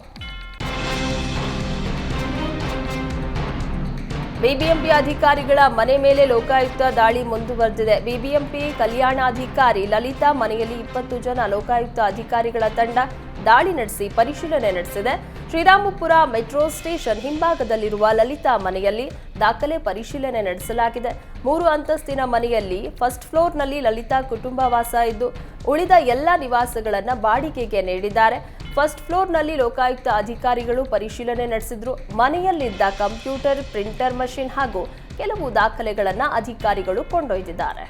ಬಿಬಿಎಂಪಿ ಅಧಿಕಾರಿಗಳ ಮನೆ ಮೇಲೆ ಲೋಕಾಯುಕ್ತ ದಾಳಿ ಮುಂದುವರೆದಿದೆ. ಬಿಬಿಎಂಪಿ ಕಲ್ಯಾಣಾಧಿಕಾರಿ ಲಲಿತಾ ಮನೆಯಲ್ಲಿ ಇಪ್ಪತ್ತು ಜನ ಲೋಕಾಯುಕ್ತ ಅಧಿಕಾರಿಗಳ ತಂಡ ದಾಳಿ ನಡೆಸಿ ಪರಿಶೀಲನೆ ನಡೆಸಿದೆ. ಶ್ರೀರಾಮಪುರ ಮೆಟ್ರೋ ಸ್ಟೇಷನ್ ಹಿಂಭಾಗದಲ್ಲಿರುವ ಲಲಿತಾ ಮನೆಯಲ್ಲಿ ದಾಖಲೆ ಪರಿಶೀಲನೆ ನಡೆಸಲಾಗಿದೆ. ಮೂರು ಅಂತಸ್ತಿನ ಮನೆಯಲ್ಲಿ ಫಸ್ಟ್ ಫ್ಲೋರ್ನಲ್ಲಿ ಲಲಿತಾ ಕುಟುಂಬ ವಾಸ ಇದ್ದು, ಉಳಿದ ಎಲ್ಲ ನಿವಾಸಗಳನ್ನ ಬಾಡಿಗೆಗೆ ನೀಡಿದ್ದಾರೆ. ಫಸ್ಟ್ ಫ್ಲೋರ್ನಲ್ಲಿ ಲೋಕಾಯುಕ್ತ ಅಧಿಕಾರಿಗಳು ಪರಿಶೀಲನೆ ನಡೆಸಿದ್ರು. ಮನೆಯಲ್ಲಿದ್ದ ಕಂಪ್ಯೂಟರ್, ಪ್ರಿಂಟರ್ ಮಷಿನ್ ಹಾಗೂ ಕೆಲವು ದಾಖಲೆಗಳನ್ನು ಅಧಿಕಾರಿಗಳು ಕೊಂಡೊಯ್ದಿದ್ದಾರೆ.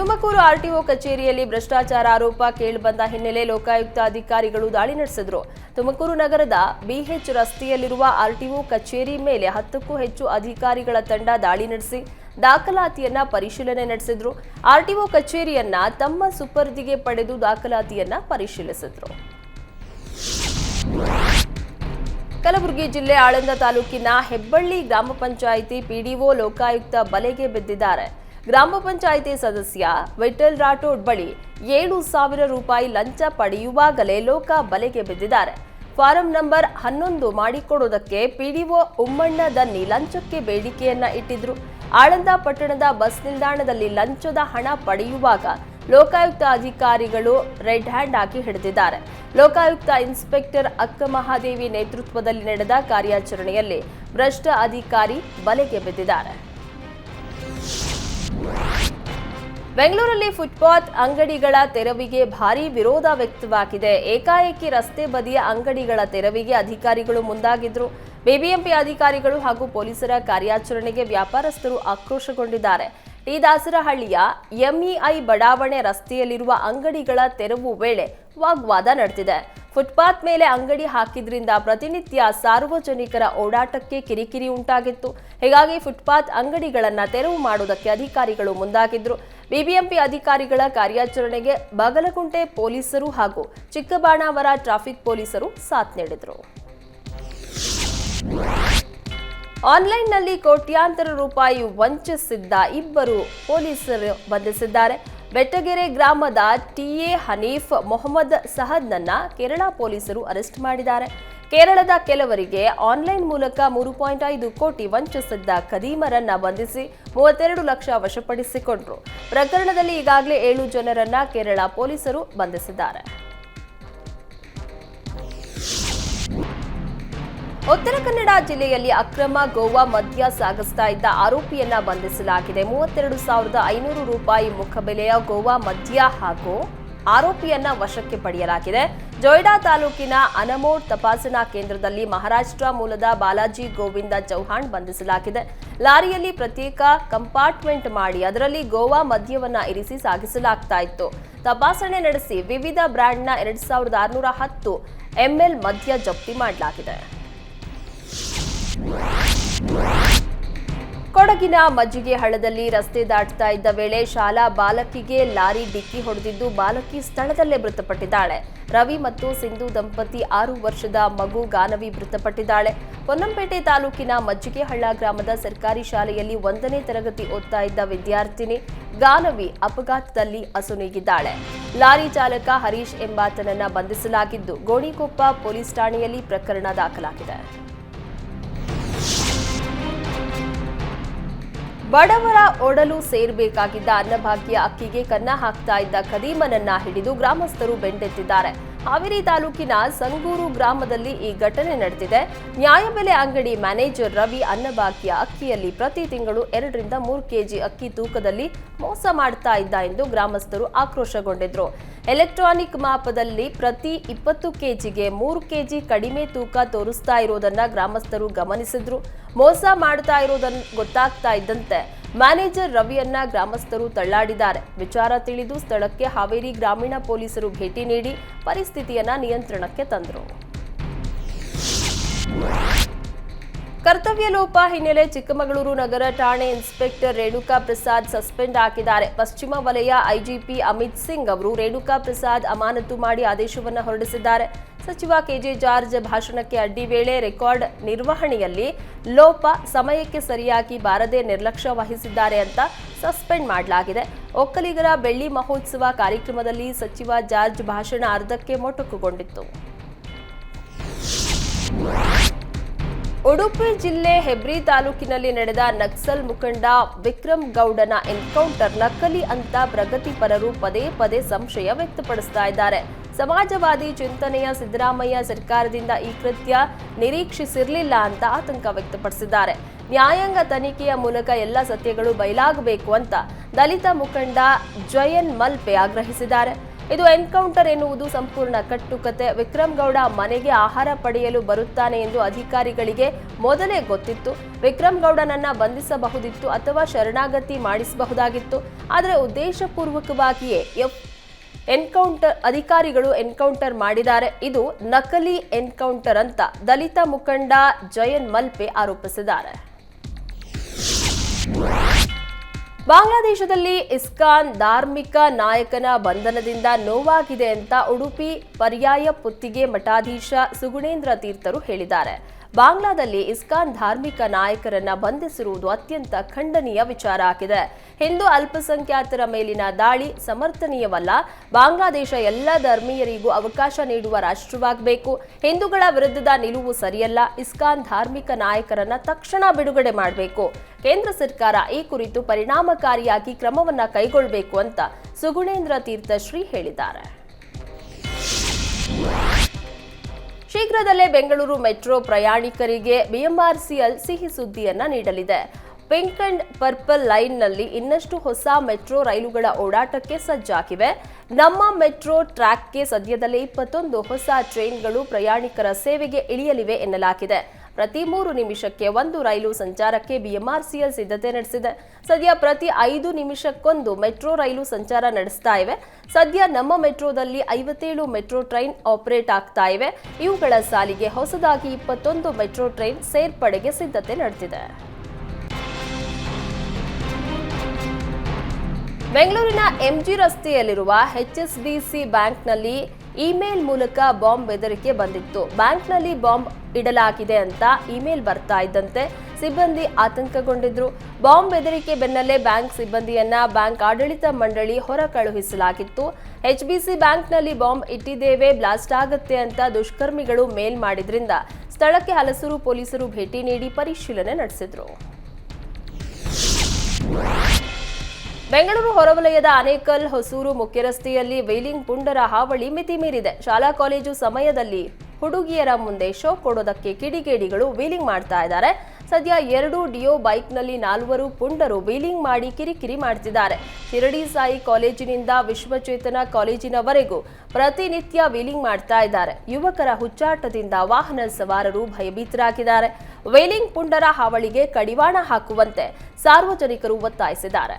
ತುಮಕೂರು ಆರ್ಟಿಒ ಕಚೇರಿಯಲ್ಲಿ ಭ್ರಷ್ಟಾಚಾರ ಆರೋಪ ಕೇಳಿಬಂದ ಹಿನ್ನೆಲೆ ಲೋಕಾಯುಕ್ತ ಅಧಿಕಾರಿಗಳು ದಾಳಿ ನಡೆಸಿದ್ರು. ತುಮಕೂರು ನಗರದ ಬಿಎಚ್ ರಸ್ತೆಯಲ್ಲಿರುವ ಆರ್ಟಿಒ ಕಚೇರಿ ಮೇಲೆ ಹತ್ತಕ್ಕೂ ಹೆಚ್ಚು ಅಧಿಕಾರಿಗಳ ತಂಡ ದಾಳಿ ನಡೆಸಿ ದಾಖಲಾತಿಯನ್ನ ಪರಿಶೀಲನೆ ನಡೆಸಿದ್ರು. ಆರ್ಟಿಒ ಕಚೇರಿಯನ್ನ ತಮ್ಮ ಸುಪರ್ದಿಗೆ ಪಡೆದು ದಾಖಲಾತಿಯನ್ನ ಪರಿಶೀಲಿಸಿದ್ರು. ಕಲಬುರಗಿ ಜಿಲ್ಲೆ ಆಳಂದ ತಾಲೂಕಿನ ಹೆಬ್ಬಳ್ಳಿ ಗ್ರಾಮ ಪಂಚಾಯಿತಿ ಪಿಡಿಒ ಲೋಕಾಯುಕ್ತ ಬಲೆಗೆ ಬಿದ್ದಿದ್ದಾರೆ. ಗ್ರಾಮ ಪಂಚಾಯಿತಿ ಸದಸ್ಯ ವಿಠಲ್ ರಾಠೋಡ್ ಬಳಿ ಏಳು ಸಾವಿರ ರೂಪಾಯಿ ಲಂಚ ಪಡೆಯುವಾಗಲೇ ಲೋಕ ಬಲೆಗೆ ಬಿದ್ದಿದ್ದಾರೆ. ಫಾರಂ ನಂಬರ್ ಹನ್ನೊಂದು ಮಾಡಿಕೊಡೋದಕ್ಕೆ ಪಿಡಿಒ ಉಮ್ಮಣ್ಣ ದನ್ನಿ ಲಂಚಕ್ಕೆ ಬೇಡಿಕೆಯನ್ನ ಇಟ್ಟಿದ್ರು. ಆಳಂದ ಪಟ್ಟಣದ ಬಸ್ ನಿಲ್ದಾಣದಲ್ಲಿ ಲಂಚದ ಹಣ ಪಡೆಯುವಾಗ ಲೋಕಾಯುಕ್ತ ಅಧಿಕಾರಿಗಳು ರೆಡ್ ಹ್ಯಾಂಡ್ ಹಾಕಿ ಹಿಡಿದಿದ್ದಾರೆ. ಲೋಕಾಯುಕ್ತ ಇನ್ಸ್ಪೆಕ್ಟರ್ ಅಕ್ಕ ಮಹಾದೇವಿ ನೇತೃತ್ವದಲ್ಲಿ ನಡೆದ ಕಾರ್ಯಾಚರಣೆಯಲ್ಲಿ ಭ್ರಷ್ಟ ಅಧಿಕಾರಿ ಬಲೆಗೆ ಬಿದ್ದಿದ್ದಾರೆ. ಬೆಂಗಳೂರಲ್ಲಿ ಫುಟ್ಪಾತ್ ಅಂಗಡಿಗಳ ತೆರವಿಗೆ ಭಾರೀ ವಿರೋಧ ವ್ಯಕ್ತವಾಗಿದೆ. ಏಕಾಏಕಿ ರಸ್ತೆ ಬದಿಯ ಅಂಗಡಿಗಳ ತೆರವಿಗೆ ಅಧಿಕಾರಿಗಳು ಮುಂದಾಗಿದ್ರು. ಬಿಬಿಎಂಪಿ ಅಧಿಕಾರಿಗಳು ಹಾಗೂ ಪೊಲೀಸರ ಕಾರ್ಯಾಚರಣೆಗೆ ವ್ಯಾಪಾರಸ್ಥರು ಆಕ್ರೋಶಗೊಂಡಿದ್ದಾರೆ. ಟಿ ದಾಸರಹಳ್ಳಿಯ ಎಂಇಐ ಬಡಾವಣೆ ರಸ್ತೆಯಲ್ಲಿರುವ ಅಂಗಡಿಗಳ ತೆರವು ವೇಳೆ ವಾಗ್ವಾದ ನಡೆದಿದೆ. ಫುಟ್ಪಾತ್ ಮೇಲೆ ಅಂಗಡಿ ಹಾಕಿದ್ರಿಂದ ಪ್ರತಿನಿತ್ಯ ಸಾರ್ವಜನಿಕರ ಓಡಾಟಕ್ಕೆ ಕಿರಿಕಿರಿ ಉಂಟಾಗಿತ್ತು. ಹೀಗಾಗಿ ಫುಟ್ಪಾತ್ ಅಂಗಡಿಗಳನ್ನು ತೆರವು ಮಾಡುವುದಕ್ಕೆ ಅಧಿಕಾರಿಗಳು ಮುಂದಾಗಿದ್ರು. ಬಿಬಿಎಂಪಿ ಅಧಿಕಾರಿಗಳ ಕಾರ್ಯಾಚರಣೆಗೆ ಬಾಗಲಕುಂಟೆ ಪೊಲೀಸರು ಹಾಗೂ ಚಿಕ್ಕಬಾಣಾವರ ಟ್ರಾಫಿಕ್ ಪೊಲೀಸರು ಸಾಥ್ ನೀಡಿದರು. ಆನ್ಲೈನ್ನಲ್ಲಿ ಕೋಟ್ಯಾಂತರ ರೂಪಾಯಿ ವಂಚಿಸಿದ್ದ ಇಬ್ಬರು ಪೊಲೀಸರು ಬಂಧಿಸಿದ್ದಾರೆ. ಬೆಟ್ಟಗೆರೆ ಗ್ರಾಮದ ಟಿಎ ಹನೀಫ್ ಮೊಹಮ್ಮದ್ ಸಹದ್ನನ್ನ ಕೇರಳ ಪೊಲೀಸರು ಅರೆಸ್ಟ್ ಮಾಡಿದ್ದಾರೆ. ಕೇರಳದ ಕೆಲವರಿಗೆ ಆನ್ಲೈನ್ ಮೂಲಕ ಮೂರು ಪಾಯಿಂಟ್ ಐದು ಕೋಟಿ ವಂಚಿಸಿದ್ದ ಖದೀಮರನ್ನ ಬಂಧಿಸಿ ಮೂವತ್ತೆರಡು ಲಕ್ಷ ವಶಪಡಿಸಿಕೊಂಡರು. ಪ್ರಕರಣದಲ್ಲಿ ಈಗಾಗಲೇ ಏಳು ಜನರನ್ನ ಕೇರಳ ಪೊಲೀಸರು ಬಂಧಿಸಿದ್ದಾರೆ. ಉತ್ತರ ಕನ್ನಡ ಜಿಲ್ಲೆಯಲ್ಲಿ ಅಕ್ರಮ ಗೋವಾ ಮದ್ಯ ಸಾಗಿಸ್ತಾ ಇದ್ದ ಆರೋಪಿಯನ್ನ ಬಂಧಿಸಲಾಗಿದೆ. ಮೂವತ್ತೆರಡು ಸಾವಿರದ ಐನೂರು ರೂಪಾಯಿ ಮುಖಬೆಲೆಯ ಗೋವಾ ಮದ್ಯ ಹಾಗೂ ಆರೋಪಿಯನ್ನ ವಶಕ್ಕೆ ಪಡೆಯಲಾಗಿದೆ. ಜೊಯ್ಡಾ ತಾಲೂಕಿನ ಅನಮೋಡ್ ತಪಾಸಣಾ ಕೇಂದ್ರದಲ್ಲಿ ಮಹಾರಾಷ್ಟ್ರ ಮೂಲದ ಬಾಲಾಜಿ ಗೋವಿಂದ ಚೌಹಾಣ್ ಬಂಧಿಸಲಾಗಿದೆ. ಲಾರಿಯಲ್ಲಿ ಪ್ರತ್ಯೇಕ ಕಂಪಾರ್ಟ್ಮೆಂಟ್ ಮಾಡಿ ಅದರಲ್ಲಿ ಗೋವಾ ಮದ್ಯವನ್ನ ಇರಿಸಿ ಸಾಗಿಸಲಾಗ್ತಾ ಇತ್ತು. ತಪಾಸಣೆ ನಡೆಸಿ ವಿವಿಧ ಬ್ರ್ಯಾಂಡ್ನ ಎರಡ್ ಸಾವಿರದ ಆರುನೂರ ಹತ್ತು ಎಂಎಲ್ ಮದ್ಯ ಜಪ್ತಿ ಮಾಡಲಾಗಿದೆ. ಕೊಡಗಿನ ಮಜ್ಜಿಗೆ ಹಳ್ಳದಲ್ಲಿ ರಸ್ತೆ ದಾಟ್ತಾ ಇದ್ದ ವೇಳೆ ಶಾಲಾ ಬಾಲಕಿಗೆ ಲಾರಿ ಡಿಕ್ಕಿ ಹೊಡೆದಿದ್ದು ಬಾಲಕಿ ಸ್ಥಳದಲ್ಲೇ ಮೃತಪಟ್ಟಿದ್ದಾಳೆ. ರವಿ ಮತ್ತು ಸಿಂಧು ದಂಪತಿ ಆರು ವರ್ಷದ ಮಗು ಗಾನವಿ ಮೃತಪಟ್ಟಿದ್ದಾಳೆ. ಪೊನ್ನಂಪೇಟೆ ತಾಲೂಕಿನ ಮಜ್ಜಿಗೆಹಳ್ಳ ಗ್ರಾಮದ ಸರ್ಕಾರಿ ಶಾಲೆಯಲ್ಲಿ ಒಂದನೇ ತರಗತಿ ಓದ್ತಾ ಇದ್ದ ವಿದ್ಯಾರ್ಥಿನಿ ಗಾನವಿ ಅಪಘಾತದಲ್ಲಿ ಅಸುನೀಗಿದ್ದಾಳೆ ಲಾರಿ ಚಾಲಕ ಹರೀಶ್ ಎಂಬಾತನನ್ನ ಬಂಧಿಸಲಾಗಿದ್ದು ಗೋಣಿಕೊಪ್ಪ ಪೊಲೀಸ್ ಠಾಣೆಯಲ್ಲಿ ಪ್ರಕರಣ ದಾಖಲಾಗಿದೆ. ಬಡವರ ಒಡಲು ಸೇರಬೇಕಾಗಿದ್ದ ಅನ್ನಭಾಗ್ಯ ಅಕ್ಕಿಗೆ ಕನ್ನ ಹಾಕ್ತಾ ಇದ್ದ ಖದೀಮನನ್ನ ಹಿಡಿದು ಗ್ರಾಮಸ್ಥರು ಬೆಂಡೆತ್ತಿದ್ದಾರೆ. ಹಾವೇರಿ ತಾಲೂಕಿನ ಸಂಗೂರು ಗ್ರಾಮದಲ್ಲಿ ಈ ಘಟನೆ ನಡೆದಿದೆ. ನ್ಯಾಯಬೆಲೆ ಅಂಗಡಿ ಮ್ಯಾನೇಜರ್ ರವಿ ಅನ್ನಬಾಕಿಯ ಅಕ್ಕಿಯಲ್ಲಿ ಪ್ರತಿ ತಿಂಗಳು ಎರಡರಿಂದ ಮೂರು ಕೆಜಿ ಅಕ್ಕಿ ತೂಕದಲ್ಲಿ ಮೋಸ ಮಾಡ್ತಾ ಇದ್ದ ಎಂದು ಗ್ರಾಮಸ್ಥರು ಆಕ್ರೋಶಗೊಂಡಿದ್ರು. ಎಲೆಕ್ಟ್ರಾನಿಕ್ ಮಾಪದಲ್ಲಿ ಪ್ರತಿ ಇಪ್ಪತ್ತು ಕೆಜಿಗೆ ಮೂರು ಕೆಜಿ ಕಡಿಮೆ ತೂಕ ತೋರಿಸ್ತಾ ಇರೋದನ್ನ ಗ್ರಾಮಸ್ಥರು ಗಮನಿಸಿದ್ರು. ಮೋಸ ಮಾಡ್ತಾ ಇರೋದನ್ನ ಗೊತ್ತಾಗ್ತಾ ಇದ್ದಂತೆ. ಮ್ಯಾನೇಜರ್ ರವಿಯನ್ನ ಗ್ರಾಮಸ್ಥರು ತಳ್ಳಾಡಿದ್ದಾರೆ. ವಿಚಾರ ತಿಳಿದು ಸ್ಥಳಕ್ಕೆ ಹಾವೇರಿ ಗ್ರಾಮೀಣ ಪೊಲೀಸರು ಭೇಟಿ ನೀಡಿ ಪರಿಸ್ಥಿತಿಯನ್ನ ನಿಯಂತ್ರಣಕ್ಕೆ ತಂದರು. ಕರ್ತವ್ಯ ಲೋಪ ಹಿನ್ನೆಲೆ ಚಿಕ್ಕಮಗಳೂರು ನಗರ ಠಾಣೆ ಇನ್ಸ್ಪೆಕ್ಟರ್ ರೇಣುಕಾ ಪ್ರಸಾದ್ ಸಸ್ಪೆಂಡ್ ಹಾಕಿದ್ದಾರೆ. ಪಶ್ಚಿಮ ವಲಯ ಐಜಿಪಿ ಅಮಿತ್ ಸಿಂಗ್ ಅವರು ರೇಣುಕಾ ಪ್ರಸಾದ್ ಅಮಾನತು ಮಾಡಿ ಆದೇಶವನ್ನು ಹೊರಡಿಸಿದ್ದಾರೆ. ಸಚಿವ ಕೆಜೆ ಜಾರ್ಜ್ ಭಾಷಣಕ್ಕೆ ಅಡ್ಡಿ ವೇಳೆ ರೆಕಾರ್ಡ್ ನಿರ್ವಹಣೆಯಲ್ಲಿ ಲೋಪ ಸಮಯಕ್ಕೆ ಸರಿಯಾಗಿ ಬಾರದೆ ನಿರ್ಲಕ್ಷ್ಯ ವಹಿಸಿದ್ದಾರೆ ಅಂತ ಸಸ್ಪೆಂಡ್ ಮಾಡಲಾಗಿದೆ. ಒಕ್ಕಲಿಗರ ಬೆಳ್ಳಿ ಮಹೋತ್ಸವ ಕಾರ್ಯಕ್ರಮದಲ್ಲಿ ಸಚಿವ ಜಾರ್ಜ್ ಭಾಷಣ ಅರ್ಧಕ್ಕೆ ಮೊಟಕುಗೊಂಡಿತ್ತು. ಉಡುಪಿ ಜಿಲ್ಲೆ ಹೆಬ್ರಿ ತಾಲೂಕಿನಲ್ಲಿ ನಡೆದ ನಕ್ಸಲ್ ಮುಖಂಡ ವಿಕ್ರಮ್ ಗೌಡನ ಎನ್ಕೌಂಟರ್ ನಕಲಿ ಅಂತ ಪ್ರಗತಿಪರರು ಪದೇ ಪದೇ ಸಂಶಯ ವ್ಯಕ್ತಪಡಿಸ್ತಾ ಇದ್ದಾರೆ. ಸಮಾಜವಾದಿ ಚಿಂತನೆಯ ಸಿದ್ದರಾಮಯ್ಯ ಸರ್ಕಾರದಿಂದ ಈ ಕೃತ್ಯ ನಿರೀಕ್ಷಿಸಿರಲಿಲ್ಲ ಅಂತ ಆತಂಕ ವ್ಯಕ್ತಪಡಿಸಿದ್ದಾರೆ. ನ್ಯಾಯಾಂಗ ತನಿಖೆಯ ಮೂಲಕ ಎಲ್ಲ ಸತ್ಯಗಳು ಬಯಲಾಗಬೇಕು ಅಂತ ದಲಿತ ಮುಖಂಡ ಜಯನ್ ಮಲ್ಪೆ ಆಗ್ರಹಿಸಿದ್ದಾರೆ. ಇದು ಎನ್ಕೌಂಟರ್ ಎನ್ನುವುದು ಸಂಪೂರ್ಣ ಕಟ್ಟುಕತೆ. ವಿಕ್ರಮ್ ಗೌಡ ಮನೆಗೆ ಆಹಾರ ಪಡೆಯಲು ಬರುತ್ತಾನೆ ಎಂದು ಅಧಿಕಾರಿಗಳಿಗೆ ಮೊದಲೇ ಗೊತ್ತಿತ್ತು. ವಿಕ್ರಮ್ ಗೌಡನನ್ನ ಬಂಧಿಸಬಹುದಿತ್ತು ಅಥವಾ ಶರಣಾಗತಿ ಮಾಡಿಸಬಹುದಾಗಿತ್ತು. ಆದರೆ ಉದ್ದೇಶಪೂರ್ವಕವಾಗಿಯೇ ಎಫ್ ಎನ್ಕೌಂಟರ್ ಅಧಿಕಾರಿಗಳು ಎನ್ಕೌಂಟರ್ ಮಾಡಿದ್ದಾರೆ. ಇದು ನಕಲಿ ಎನ್ಕೌಂಟರ್ ಅಂತ ದಲಿತ ಮುಖಂಡ ಜಯನ್ ಮಲ್ಪೆ ಆರೋಪಿಸಿದ್ದಾರೆ. ಬಾಂಗ್ಲಾದೇಶದಲ್ಲಿ ಇಸ್ಕಾನ್ ಧಾರ್ಮಿಕ ನಾಯಕನ ಬಂಧನದಿಂದ ನೋವಾಗಿದೆ ಅಂತ ಉಡುಪಿ ಪರ್ಯಾಯ ಪುತ್ತಿಗೆ ಮಠಾಧೀಶ ಸುಗುಣೇಂದ್ರ ತೀರ್ಥರು ಹೇಳಿದ್ದಾರೆ. ಬಾಂಗ್ಲಾದಲ್ಲಿ ಇಸ್ಕಾನ್ ಧಾರ್ಮಿಕ ನಾಯಕರನ್ನ ಬಂಧಿಸಿರುವುದು ಅತ್ಯಂತ ಖಂಡನೀಯ ವಿಚಾರ ಆಗಿದೆ. ಹಿಂದೂ ಅಲ್ಪಸಂಖ್ಯಾತರ ಮೇಲಿನ ದಾಳಿ ಸಮರ್ಥನೀಯವಲ್ಲ. ಬಾಂಗ್ಲಾದೇಶ ಎಲ್ಲ ಧರ್ಮೀಯರಿಗೂ ಅವಕಾಶ ನೀಡುವ ರಾಷ್ಟ್ರವಾಗಬೇಕು. ಹಿಂದೂಗಳ ವಿರುದ್ಧದ ನಿಲುವು ಸರಿಯಲ್ಲ. ಇಸ್ಕಾನ್ ಧಾರ್ಮಿಕ ನಾಯಕರನ್ನ ತಕ್ಷಣ ಬಿಡುಗಡೆ ಮಾಡಬೇಕು. ಕೇಂದ್ರ ಸರ್ಕಾರ ಈ ಕುರಿತು ಪರಿಣಾಮಕಾರಿಯಾಗಿ ಕ್ರಮವನ್ನ ಕೈಗೊಳ್ಳಬೇಕು ಅಂತ ಸುಗುಣೇಂದ್ರ ತೀರ್ಥ ಶ್ರೀ ಹೇಳಿದ್ದಾರೆ. ಶೀಘ್ರದಲ್ಲೇ ಬೆಂಗಳೂರು ಮೆಟ್ರೋ ಪ್ರಯಾಣಿಕರಿಗೆ ಬಿಎಂಆರ್ಸಿಎಲ್ ಸಿಹಿ ಸುದ್ದಿಯನ್ನ ನೀಡಲಿದೆ. ಪಿಂಕ್ ಅಂಡ್ ಪರ್ಪಲ್ ಲೈನ್ನಲ್ಲಿ ಇನ್ನಷ್ಟು ಹೊಸ ಮೆಟ್ರೋ ರೈಲುಗಳ ಓಡಾಟಕ್ಕೆ ಸಜ್ಜಾಗಿವೆ. ನಮ್ಮ ಮೆಟ್ರೋ ಟ್ರ್ಯಾಕ್ಗೆ ಸದ್ಯದಲ್ಲೇ ಇಪ್ಪತ್ತೊಂದು ಹೊಸ ಟ್ರೈನ್ಗಳು ಪ್ರಯಾಣಿಕರ ಸೇವೆಗೆ ಇಳಿಯಲಿವೆ ಎನ್ನಲಾಗಿದೆ. ಪ್ರತಿ ಮೂರು ನಿಮಿಷಕ್ಕೆ ಒಂದು ರೈಲು ಸಂಚಾರಕ್ಕೆ ಬಿಎಂಆರ್ಸಿಎಲ್ ಸಿದ್ಧತೆ ನಡೆಸಿದೆ. ಸದ್ಯ ಪ್ರತಿ ಐದು ನಿಮಿಷಕ್ಕೊಂದು ಮೆಟ್ರೋ ರೈಲು ಸಂಚಾರ ನಡೆಸ್ತಾ ಇವೆ. ಸದ್ಯ ನಮ್ಮ ಮೆಟ್ರೋದಲ್ಲಿ ಐವತ್ತೇಳು ಮೆಟ್ರೋ ಟ್ರೈನ್ ಆಪರೇಟ್ ಆಗ್ತಾ ಇವೆ. ಇವುಗಳ ಸಾಲಿಗೆ ಹೊಸದಾಗಿ ಇಪ್ಪತ್ತೊಂದು ಮೆಟ್ರೋ ಟ್ರೈನ್ ಸೇರ್ಪಡೆಗೆ ಸಿದ್ಧತೆ ನಡೆದಿದೆ. ಬೆಂಗಳೂರಿನ ಎಂಜಿ ರಸ್ತೆಯಲ್ಲಿರುವ ಎಚ್ಎಸ್ಬಿಸಿ ಬ್ಯಾಂಕ್ನಲ್ಲಿ ಇಮೇಲ್ ಮೂಲಕ ಬಾಂಬ್ ಬೆದರಿಕೆ ಬಂದಿತ್ತು. ಬ್ಯಾಂಕ್ನಲ್ಲಿ ಬಾಂಬ್ ಇಡಲಾಗಿದೆ ಅಂತ ಇಮೇಲ್ ಬರ್ತಾ ಇದ್ದಂತೆ ಸಿಬ್ಬಂದಿ ಆತಂಕಗೊಂಡಿದ್ರು. ಬಾಂಬ್ ಬೆದರಿಕೆ ಬೆನ್ನಲ್ಲೇ ಬ್ಯಾಂಕ್ ಸಿಬ್ಬಂದಿಯನ್ನ ಬ್ಯಾಂಕ್ ಆಡಳಿತ ಮಂಡಳಿ ಹೊರ ಕಳುಹಿಸಲಾಗಿತ್ತು ಎಚ್ ಬಿ ಸಿ ಬ್ಯಾಂಕ್ನಲ್ಲಿ ಬಾಂಬ್ ಇಟ್ಟಿದ್ದೇವೆ, ಬ್ಲಾಸ್ಟ್ ಆಗುತ್ತೆ ಅಂತ ದುಷ್ಕರ್ಮಿಗಳು ಮೇಲ್ ಮಾಡಿದ್ರಿಂದ ಸ್ಥಳಕ್ಕೆ ಹಲಸೂರು, ಪೊಲೀಸರು ಭೇಟಿ ನೀಡಿ ಪರಿಶೀಲನೆ ನಡೆಸಿದ್ರು. ಬೆಂಗಳೂರು ಹೊರವಲಯದ ಆನೇಕಲ್ ಹೊಸೂರು ಮುಖ್ಯ ರಸ್ತೆಯಲ್ಲಿ ವೈಲಿಂಗ್ ಪುಂಡರ ಹಾವಳಿ ಮಿತಿ ಮೀರಿದೆ. ಶಾಲಾ ಕಾಲೇಜು ಸಮಯದಲ್ಲಿ ಹುಡುಗಿಯರ ಮುಂದೆ ಶೋ ಕೊಡೋದಕ್ಕೆ ಕಿಡಿಗೇಡಿಗಳು ವೀಲಿಂಗ್ ಮಾಡ್ತಾ ಇದ್ದಾರೆ. ಸದ್ಯ ಎರಡು ಡಿಯೋ ಬೈಕ್ನಲ್ಲಿ ನಾಲ್ವರು ಪುಂಡರು ವೀಲಿಂಗ್ ಮಾಡಿ ಕಿರಿಕಿರಿ ಮಾಡ್ತಿದ್ದಾರೆ. ಶಿರಡಿ ಸಾಯಿ ಕಾಲೇಜಿನಿಂದ ವಿಶ್ವಚೇತನ ಕಾಲೇಜಿನವರೆಗೂ ಪ್ರತಿನಿತ್ಯ ವೀಲಿಂಗ್ ಮಾಡ್ತಾ ಇದ್ದಾರೆ. ಯುವಕರ ಹುಚ್ಚಾಟದಿಂದ ವಾಹನ ಸವಾರರು ಭಯಭೀತರಾಗಿದ್ದಾರೆ. ವೀಲಿಂಗ್ ಪುಂಡರ ಹಾವಳಿಗೆ ಕಡಿವಾಣ ಹಾಕುವಂತೆ ಸಾರ್ವಜನಿಕರು ಒತ್ತಾಯಿಸಿದ್ದಾರೆ.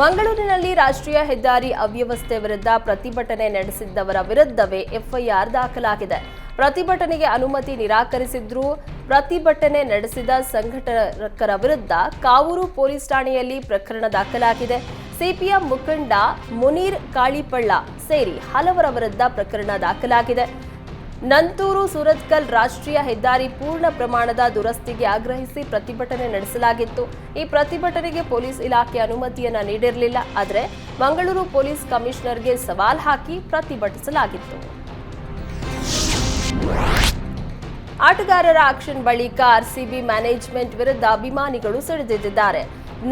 ಮಂಗಳೂರಿನಲ್ಲಿ ರಾಷ್ಟ್ರೀಯ ಹೆದ್ದಾರಿ ಅವ್ಯವಸ್ಥೆ ವಿರುದ್ಧ ಪ್ರತಿಭಟನೆ ನಡೆಸಿದ್ದವರ ವಿರುದ್ಧವೇ ಎಫ್ಐಆರ್ ದಾಖಲಾಗಿದೆ. ಪ್ರತಿಭಟನೆಗೆ ಅನುಮತಿ ನಿರಾಕರಿಸಿದ್ರೂ ಪ್ರತಿಭಟನೆ ನಡೆಸಿದ ಸಂಘಟಕರ ವಿರುದ್ಧ ಕಾವೂರು ಪೊಲೀಸ್ ಠಾಣೆಯಲ್ಲಿ ಪ್ರಕರಣ ದಾಖಲಾಗಿದೆ. ಸಿಪಿಎಂ ಮುಖಂಡ ಮುನೀರ್ ಕಾಳಿಪಳ್ಳ ಸೇರಿ ಹಲವರ ವಿರುದ್ಧ ಪ್ರಕರಣ ದಾಖಲಾಗಿದೆ. ನಂತೂರು ಸೂರತ್ಕಲ್ ರಾಷ್ಟ್ರೀಯ ಹೆದ್ದಾರಿ ಪೂರ್ಣ ಪ್ರಮಾಣದ ದುರಸ್ತಿಗೆ ಆಗ್ರಹಿಸಿ ಪ್ರತಿಭಟನೆ ನಡೆಸಲಾಗಿತ್ತು. ಈ ಪ್ರತಿಭಟನೆಗೆ ಪೊಲೀಸ್ ಇಲಾಖೆ ಅನುಮತಿಯನ್ನ ನೀಡಿರಲಿಲ್ಲ. ಆದರೆ ಮಂಗಳೂರು ಪೊಲೀಸ್ ಕಮಿಷನರ್ಗೆ ಸವಾಲ್ ಹಾಕಿ ಪ್ರತಿಭಟಿಸಲಾಗಿತ್ತು. ಆಟಗಾರರ ಆಕ್ಷನ್ ಬಳಿಕ ಆರ್ಸಿಬಿ ಮ್ಯಾನೇಜ್ಮೆಂಟ್ ವಿರುದ್ಧ ಅಭಿಮಾನಿಗಳು ಸಿಡಿದಿದ್ದಾರೆ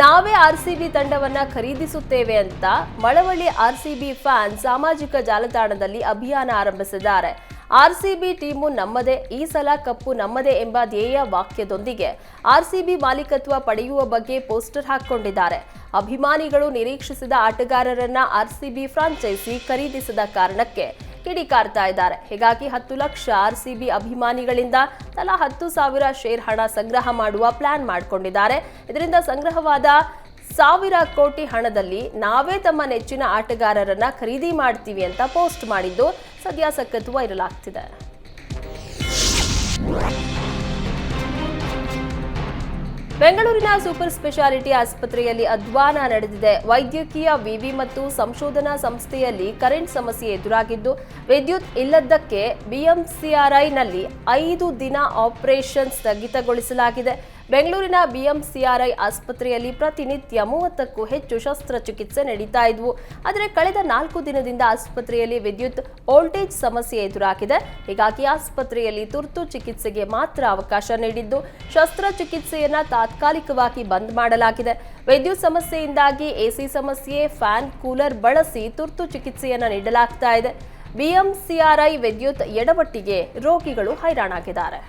ನಾವೇ ಆರ್ಸಿಬಿ ತಂಡವನ್ನ ಖರೀದಿಸುತ್ತೇವೆ ಅಂತ ಮಳವಳ್ಳಿ ಆರ್ಸಿಬಿ ಫ್ಯಾನ್ ಸಾಮಾಜಿಕ ಜಾಲತಾಣದಲ್ಲಿ ಅಭಿಯಾನ ಆರಂಭಿಸಿದ್ದಾರೆ. ಆರ್ಸಿಬಿ ಟೀಮು ನಮ್ಮದೇ, ಈ ಸಲ ಕಪ್ಪು ನಮ್ಮದೇ ಎಂಬ ಧ್ಯೇಯ ವಾಕ್ಯದೊಂದಿಗೆ ಆರ್ಸಿಬಿ ಮಾಲೀಕತ್ವ ಪಡೆಯುವ ಬಗ್ಗೆ ಪೋಸ್ಟರ್ ಹಾಕಿಕೊಂಡಿದ್ದಾರೆ. ಅಭಿಮಾನಿಗಳು ನಿರೀಕ್ಷಿಸಿದ ಆಟಗಾರರನ್ನ ಆರ್ಸಿಬಿ ಫ್ರಾಂಚೈಸಿ ಖರೀದಿಸದ ಕಾರಣಕ್ಕೆ ಕಿಡಿಕಾರ್ತಾ ಇದ್ದಾರೆ. ಹೀಗಾಗಿ ಹತ್ತು ಲಕ್ಷ ಆರ್ಸಿಬಿ ಅಭಿಮಾನಿಗಳಿಂದ ತಲಾ ಹತ್ತು ಸಾವಿರ ಶೇರ್ ಹಣ ಸಂಗ್ರಹ ಮಾಡುವ ಪ್ಲಾನ್ ಮಾಡಿಕೊಂಡಿದ್ದಾರೆ. ಇದರಿಂದ ಸಂಗ್ರಹವಾದ ಸಾವಿರ ಕೋಟಿ ಹಣದಲ್ಲಿ ನಾವೇ ತಮ್ಮ ನೆಚ್ಚಿನ ಆಟಗಾರರನ್ನ ಖರೀದಿ ಮಾಡ್ತೀವಿ ಅಂತ ಪೋಸ್ಟ್ ಮಾಡಿದ್ದು ಸದ್ಯಾಸಕ್ಕತ್ತು ವೈರಲ್ ಆಗ್ತಿದೆ. ಬೆಂಗಳೂರಿನ ಸೂಪರ್ ಸ್ಪೆಷಾಲಿಟಿ ಆಸ್ಪತ್ರೆಯಲ್ಲಿ ಅಧ್ವಾನ ನಡೆದಿದೆ. ವೈದ್ಯಕೀಯ, ವಿವಿ ಮತ್ತು ಸಂಶೋಧನಾ ಸಂಸ್ಥೆಯಲ್ಲಿ ಕರೆಂಟ್ ಸಮಸ್ಯೆ ಎದುರಾಗಿದ್ದು, ವಿದ್ಯುತ್ ಇಲ್ಲದ್ದಕ್ಕೆ ಬಿಎಂಸಿಆರ್ಐನಲ್ಲಿ ಐದು ದಿನ ಆಪರೇಷನ್ ಸ್ಥಗಿತಗೊಳಿಸಲಾಗಿದೆ. ಬೆಂಗಳೂರಿನ ಬಿಎಂಸಿಆರ್ಐ ಆಸ್ಪತ್ರೆಯಲ್ಲಿ ಪ್ರತಿನಿತ್ಯ ಮೂವತ್ತಕ್ಕೂ ಹೆಚ್ಚು ಶಸ್ತ್ರಚಿಕಿತ್ಸೆ ನಡೀತಾ ಇದ್ವು. ಆದರೆ ಕಳೆದ ನಾಲ್ಕು ದಿನದಿಂದ ಆಸ್ಪತ್ರೆಯಲ್ಲಿ ವಿದ್ಯುತ್ ವೋಲ್ಟೇಜ್ ಸಮಸ್ಯೆ ಎದುರಾಗಿದೆ. ಹೀಗಾಗಿ ಆಸ್ಪತ್ರೆಯಲ್ಲಿ ತುರ್ತು ಚಿಕಿತ್ಸೆಗೆ ಮಾತ್ರ ಅವಕಾಶ ನೀಡಿದ್ದು, ಶಸ್ತ್ರಚಿಕಿತ್ಸೆಯನ್ನ ತಾತ್ಕಾಲಿಕವಾಗಿ ಬಂದ್ ಮಾಡಲಾಗಿದೆ. ವಿದ್ಯುತ್ ಸಮಸ್ಯೆಯಿಂದಾಗಿ ಎಸಿ ಸಮಸ್ಯೆ, ಫ್ಯಾನ್, ಕೂಲರ್ ಬಳಸಿ ತುರ್ತು ಚಿಕಿತ್ಸೆಯನ್ನ ನೀಡಲಾಗ್ತಾ ಇದೆ. ಬಿಎಂಸಿಆರ್ಐ ವಿದ್ಯುತ್ ಎಡವಟ್ಟಿಗೆ ರೋಗಿಗಳು ಹೈರಾಣಾಗಿದ್ದಾರೆ.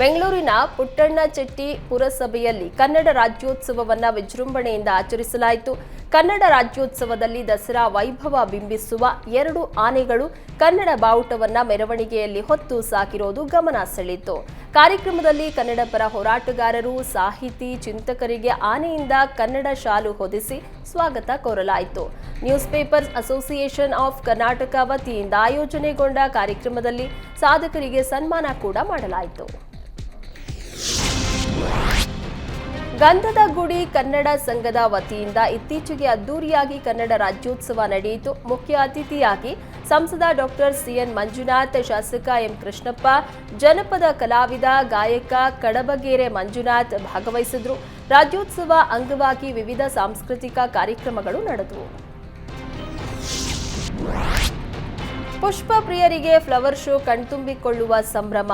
ಬೆಂಗಳೂರಿನ ಪುಟ್ಟಣ್ಣ ಚೆಟ್ಟಿ ಪುರಸಭೆಯಲ್ಲಿ ಕನ್ನಡ ರಾಜ್ಯೋತ್ಸವವನ್ನ ವಿಜೃಂಭಣೆಯಿಂದ ಆಚರಿಸಲಾಯಿತು. ಕನ್ನಡ ರಾಜ್ಯೋತ್ಸವದಲ್ಲಿ ದಸರಾ ವೈಭವ ಬಿಂಬಿಸುವ ಎರಡು ಆನೆಗಳು ಕನ್ನಡ ಬಾವುಟವನ್ನ ಮೆರವಣಿಗೆಯಲ್ಲಿ ಹೊತ್ತು ಸಾಕಿರೋದು ಗಮನ ಸೆಳೆಯಿತು. ಕಾರ್ಯಕ್ರಮದಲ್ಲಿ ಕನ್ನಡ ಪರ ಹೋರಾಟಗಾರರು, ಸಾಹಿತಿ, ಚಿಂತಕರಿಗೆ ಆನೆಯಿಂದ ಕನ್ನಡ ಶಾಲು ಹೊದಿಸಿ ಸ್ವಾಗತ ಕೋರಲಾಯಿತು. News papers association of Karnataka ವತಿಯಿಂದ ಆಯೋಜನೆಗೊಂಡ ಕಾರ್ಯಕ್ರಮದಲ್ಲಿ ಸಾಧಕರಿಗೆ ಸನ್ಮಾನ ಕೂಡ ಮಾಡಲಾಯಿತು. ಗಂಧದ ಗುಡಿ ಕನ್ನಡ ಸಂಘದ ವತಿಯಿಂದ ಇತ್ತೀಚೆಗೆ ಅದ್ದೂರಿಯಾಗಿ ಕನ್ನಡ ರಾಜ್ಯೋತ್ಸವ ನಡೆಯಿತು. ಮುಖ್ಯ ಅತಿಥಿಯಾಗಿ ಸಂಸದ ಡಾಕ್ಟರ್ ಸಿಎನ್ ಮಂಜುನಾಥ್, ಶಾಸಕ ಎಂ ಕೃಷ್ಣಪ್ಪ, ಜನಪದ ಕಲಾವಿದ, ಗಾಯಕ ಕಡಬಗೆರೆ ಮಂಜುನಾಥ್ ಭಾಗವಹಿಸಿದ್ರು. ರಾಜ್ಯೋತ್ಸವ ಅಂಗವಾಗಿ ವಿವಿಧ ಸಾಂಸ್ಕೃತಿಕ ಕಾರ್ಯಕ್ರಮಗಳು ನಡೆದವು. ಪುಷ್ಪ ಪ್ರಿಯರಿಗೆ ಫ್ಲವರ್ ಶೋ ಕಣ್ತುಂಬಿಕೊಳ್ಳುವ ಸಂಭ್ರಮ.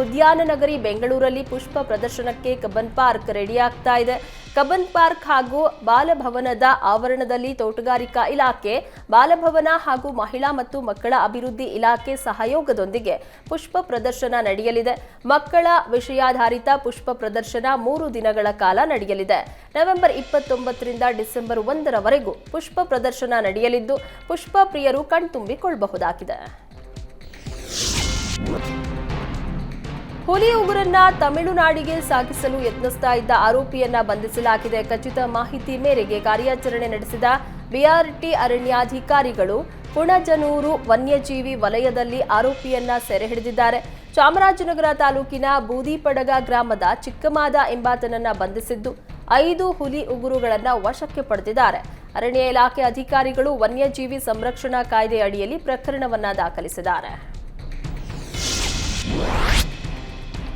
ಉದ್ಯಾನ ನಗರಿ ಬೆಂಗಳೂರಲ್ಲಿ ಪುಷ್ಪ ಪ್ರದರ್ಶನಕ್ಕೆ ಕಬ್ಬನ್ ಪಾರ್ಕ್ ರೆಡಿ ಆಗ್ತಾ ಇದೆ. ಕಬ್ಬನ್ ಪಾರ್ಕ್ ಹಾಗೂ ಬಾಲಭವನದ ಆವರಣದಲ್ಲಿ ತೋಟಗಾರಿಕಾ ಇಲಾಖೆ, ಬಾಲಭವನ ಹಾಗೂ ಮಹಿಳಾ ಮತ್ತು ಮಕ್ಕಳ ಅಭಿವೃದ್ಧಿ ಇಲಾಖೆ ಸಹಯೋಗದೊಂದಿಗೆ ಪುಷ್ಪ ಪ್ರದರ್ಶನ ನಡೆಯಲಿದೆ. ಮಕ್ಕಳ ವಿಷಯಾಧಾರಿತ ಪುಷ್ಪ ಪ್ರದರ್ಶನ ಮೂರು ದಿನಗಳ ಕಾಲ ನಡೆಯಲಿದೆ. ನವೆಂಬರ್ ಇಪ್ಪತ್ತೊಂಬತ್ತರಿಂದ ಡಿಸೆಂಬರ್ ಒಂದರವರೆಗೂ ಪುಷ್ಪ ಪ್ರದರ್ಶನ ನಡೆಯಲಿದ್ದು, ಪುಷ್ಪ ಪ್ರಿಯರು ಕಣ್ತುಂಬಿಕೊಳ್ಳಬಹುದಾಗಿದೆ. ಹುಲಿ ಉಗುರನ್ನ ತಮಿಳುನಾಡಿಗೆ ಸಾಗಿಸಲು ಯತ್ನಿಸ್ತಾ ಇದ್ದ ಆರೋಪಿಯನ್ನ ಬಂಧಿಸಲಾಗಿದೆ. ಖಚಿತ ಮಾಹಿತಿ ಮೇರೆಗೆ ಕಾರ್ಯಾಚರಣೆ ನಡೆಸಿದ ಬಿಆರ್ಟಿ ಅರಣ್ಯಾಧಿಕಾರಿಗಳು ಪುಣಜನೂರು ವನ್ಯಜೀವಿ ವಲಯದಲ್ಲಿ ಆರೋಪಿಯನ್ನ ಸೆರೆ ಹಿಡಿದಿದ್ದಾರೆ. ಚಾಮರಾಜನಗರ ತಾಲೂಕಿನ ಬೂದಿಪಡಗ ಗ್ರಾಮದ ಚಿಕ್ಕಮಾದ ಎಂಬಾತನನ್ನ ಬಂಧಿಸಿದ್ದು ಐದು ಹುಲಿ ಉಗುರುಗಳನ್ನ ವಶಕ್ಕೆ ಪಡೆದಿದ್ದಾರೆ. ಅರಣ್ಯ ಇಲಾಖೆ ಅಧಿಕಾರಿಗಳು ವನ್ಯಜೀವಿ ಸಂರಕ್ಷಣಾ ಕಾಯ್ದೆ ಅಡಿಯಲ್ಲಿ ಪ್ರಕರಣವನ್ನ ದಾಖಲಿಸಿದ್ದಾರೆ.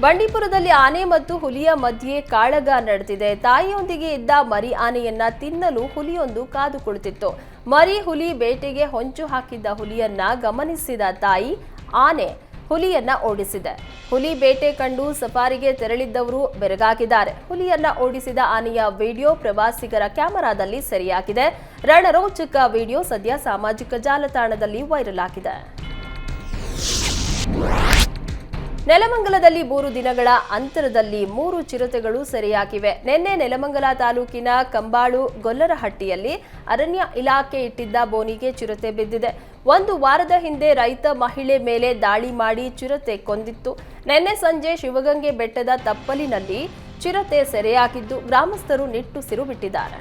ಬಂಡೀಪುರದಲ್ಲಿ ಆನೆ ಮತ್ತು ಹುಲಿಯ ಮಧ್ಯೆ ಕಾಳಗ ನಡೆದಿದೆ. ತಾಯಿಯೊಂದಿಗೆ ಇದ್ದ ಮರಿ ಆನೆಯನ್ನ ತಿನ್ನಲು ಹುಲಿಯೊಂದು ಕಾದು ಕುಳಿತಿತ್ತು. ಮರಿ ಹುಲಿ ಬೇಟೆಗೆ ಹೊಂಚು ಹಾಕಿದ್ದ ಹುಲಿಯನ್ನ ಗಮನಿಸಿದ ತಾಯಿ ಆನೆ ಹುಲಿಯನ್ನ ಓಡಿಸಿದೆ. ಹುಲಿ ಬೇಟೆ ಕಂಡು ಸಫಾರಿಗೆ ತೆರಳಿದ್ದವರು ಬೆರಗಾಗಿದ್ದಾರೆ. ಹುಲಿಯನ್ನ ಓಡಿಸಿದ ಆನೆಯ ವಿಡಿಯೋ ಪ್ರವಾಸಿಗರ ಕ್ಯಾಮೆರಾದಲ್ಲಿ ಸೆರೆಯಾಗಿದೆ. ರಣರೋಚಕ ವಿಡಿಯೋ ಸದ್ಯ ಸಾಮಾಜಿಕ ಜಾಲತಾಣದಲ್ಲಿ ವೈರಲ್ ಆಗಿದೆ. ನೆಲಮಂಗಲದಲ್ಲಿ ಮೂರು ದಿನಗಳ ಅಂತರದಲ್ಲಿ ಮೂರು ಚಿರತೆಗಳು ಸೆರೆಯಾಗಿವೆ. ನಿನ್ನೆ ನೆಲಮಂಗಲ ತಾಲೂಕಿನ ಕಂಬಾಳು ಗೊಲ್ಲರಹಟ್ಟಿಯಲ್ಲಿ ಅರಣ್ಯ ಇಲಾಖೆ ಇಟ್ಟಿದ್ದ ಬೋನಿಗೆ ಚಿರತೆ ಬಿದ್ದಿದೆ. ಒಂದು ವಾರದ ಹಿಂದೆ ರೈತ ಮಹಿಳೆ ಮೇಲೆ ದಾಳಿ ಮಾಡಿ ಚಿರತೆ ಕೊಂದಿತ್ತು. ನಿನ್ನೆ ಸಂಜೆ ಶಿವಗಂಗೆ ಬೆಟ್ಟದ ತಪ್ಪಲಿನಲ್ಲಿ ಚಿರತೆ ಸೆರೆಯಾಗಿದ್ದು ಗ್ರಾಮಸ್ಥರು ನಿಟ್ಟುಸಿರು ಬಿಟ್ಟಿದ್ದಾರೆ.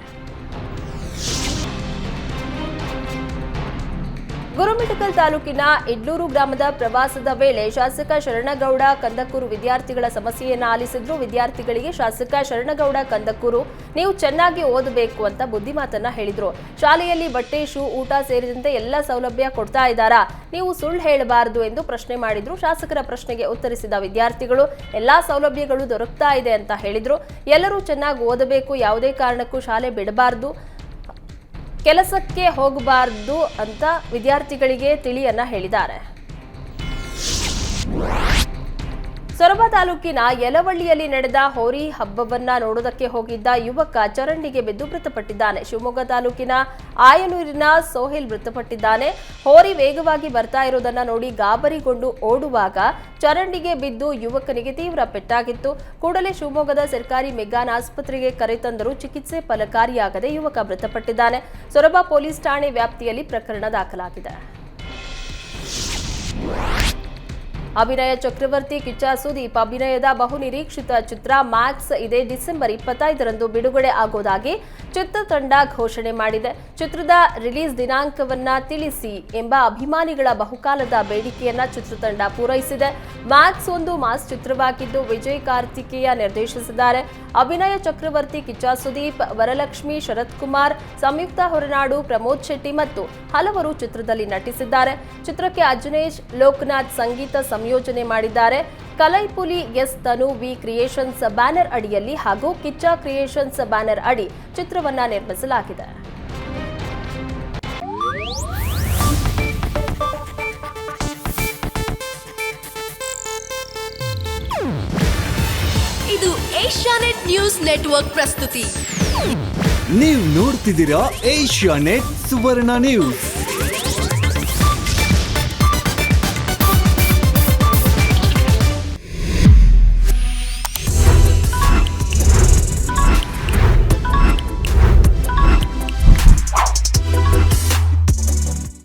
ಗುರುಮಿಠಕಲ್ ತಾಲೂಕಿನ ಇಡ್ಲೂರು ಗ್ರಾಮದ ಪ್ರವಾಸದ ವೇಳೆ ಶಾಸಕ ಶರಣಗೌಡ ಕಂದಕೂರು ವಿದ್ಯಾರ್ಥಿಗಳ ಸಮಸ್ಯೆಯನ್ನು ಆಲಿಸಿದ್ರು. ವಿದ್ಯಾರ್ಥಿಗಳಿಗೆ ಶಾಸಕ ಶರಣಗೌಡ ಕಂದಕೂರು, ನೀವು ಚೆನ್ನಾಗಿ ಓದಬೇಕು ಅಂತ ಬುದ್ಧಿಮಾತನ್ನ ಹೇಳಿದ್ರು. ಶಾಲೆಯಲ್ಲಿ ಬಟ್ಟೆ, ಶೂ, ಊಟ ಸೇರಿದಂತೆ ಎಲ್ಲ ಸೌಲಭ್ಯ ಕೊಡ್ತಾ ಇದ್ದಾರಾ? ನೀವು ಸುಳ್ಳು ಹೇಳಬಾರದು ಎಂದು ಪ್ರಶ್ನೆ ಮಾಡಿದ್ರು. ಶಾಸಕರ ಪ್ರಶ್ನೆಗೆ ಉತ್ತರಿಸಿದ ವಿದ್ಯಾರ್ಥಿಗಳು, ಎಲ್ಲಾ ಸೌಲಭ್ಯಗಳು ದೊರಕ್ತಾ ಇದೆ ಅಂತ ಹೇಳಿದ್ರು. ಎಲ್ಲರೂ ಚೆನ್ನಾಗಿ ಓದಬೇಕು, ಯಾವುದೇ ಕಾರಣಕ್ಕೂ ಶಾಲೆ ಬಿಡಬಾರದು. ಕೆಲಸಕ್ಕೆ ಹೋಗಬಾರದು ಅಂತ ವಿದ್ಯಾರ್ಥಿಗಳಿಗೆ ತಿಳಿಯನ್ನ ಹೇಳಿದ್ದಾರೆ. ಸೊರಬ ತಾಲೂಕಿನ ಯಲವಳ್ಳಿಯಲ್ಲಿ ನಡೆದ ಹೋರಿ ಹಬ್ಬವನ್ನ ನೋಡೋದಕ್ಕೆ ಹೋಗಿದ್ದ ಯುವಕ ಚರಂಡಿಗೆ ಬಿದ್ದು ಮೃತಪಟ್ಟಿದ್ದಾನೆ. ಶಿವಮೊಗ್ಗ ತಾಲೂಕಿನ ಆಯನೂರಿನ ಸೋಹಿಲ್ ಮೃತಪಟ್ಟಿದ್ದಾನೆ. ಹೋರಿ ವೇಗವಾಗಿ ಬರ್ತಾ ಇರೋದನ್ನ ನೋಡಿ ಗಾಬರಿಗೊಂಡು ಓಡುವಾಗ ಚರಂಡಿಗೆ ಬಿದ್ದು ಯುವಕನಿಗೆ ತೀವ್ರ ಪೆಟ್ಟಾಗಿತ್ತು. ಕೂಡಲೇ ಶಿವಮೊಗ್ಗದ ಸರ್ಕಾರಿ ಮೆಗ್ಗಾನ್ ಆಸ್ಪತ್ರೆಗೆ ಕರೆತಂದರೂ ಚಿಕಿತ್ಸೆ ಫಲಕಾರಿಯಾಗದೆ ಯುವಕ ಮೃತಪಟ್ಟಿದ್ದಾನೆ. ಸೊರಬ ಪೊಲೀಸ್ ಠಾಣೆ ವ್ಯಾಪ್ತಿಯಲ್ಲಿ ಪ್ರಕರಣ ದಾಖಲಾಗಿದೆ. ಅಭಿನಯ ಚಕ್ರವರ್ತಿ ಕಿಚ್ಚ ಸುದೀಪ್ ಅಭಿನಯದ ಬಹುನಿರೀಕ್ಷಿತ ಚಿತ್ರ ಮ್ಯಾಕ್ಸ್ ಇದೇ ಡಿಸೆಂಬರ್ ಇಪ್ಪತ್ತೈದರಂದು ಬಿಡುಗಡೆ ಆಗೋದಾಗಿ ಚಿತ್ರತಂಡ ಘೋಷಣೆ ಮಾಡಿದೆ. ಚಿತ್ರದ ರಿಲೀಸ್ ದಿನಾಂಕವನ್ನ ತಿಳಿಸಿ ಎಂಬ ಅಭಿಮಾನಿಗಳ ಬಹುಕಾಲದ ಬೇಡಿಕೆಯನ್ನ ಚಿತ್ರತಂಡ ಪೂರೈಸಿದೆ. ಮ್ಯಾಕ್ಸ್ ಒಂದು ಮಾಸ್ ಚಿತ್ರವಾಗಿದ್ದು ವಿಜಯ್ ಕಾರ್ತಿಕೇಯ ನಿರ್ದೇಶಿಸಿದ್ದಾರೆ. ಅಭಿನಯ ಚಕ್ರವರ್ತಿ ಕಿಚ್ಚ ಸುದೀಪ್, ವರಲಕ್ಷ್ಮಿ, ಶರತ್ ಕುಮಾರ್, ಸಂಯುಕ್ತ ಹೊರನಾಡು ಪ್ರಮೋದ್ ಶೆಟ್ಟಿ ಮತ್ತು ಹಲವರು ಚಿತ್ರದಲ್ಲಿ ನಟಿಸಿದ್ದಾರೆ. ಚಿತ್ರಕ್ಕೆ ಅಜನೇಶ್, ಲೋಕನಾಥ್, ಸಂಗೀತ ಸಂಯೋಜನೆ ಮಾಡಿದ್ದಾರೆ. Kalaipuli S Thanu V creations banner ಅಡಿಯಲ್ಲಿ ಹಾಗೂ ಕಿಚ್ಚ ಕ್ರಿಯೇಷನ್ಸ್ ಬ್ಯಾನರ್ ಅಡಿ ಚಿತ್ರವನ್ನ ನಿರ್ಮಿಸಲಾಗಿದೆ. ಇದು ಏಷ್ಯಾನೆಟ್ ನ್ಯೂಸ್ ನೆಟ್ವರ್ಕ್ ಪ್ರಸ್ತುತಿ. ನೀವು ನೋಡ್ತಿದ್ದೀರಾ ಏಷ್ಯಾ ನೆಟ್ ಸುವರ್ಣ ನ್ಯೂಸ್.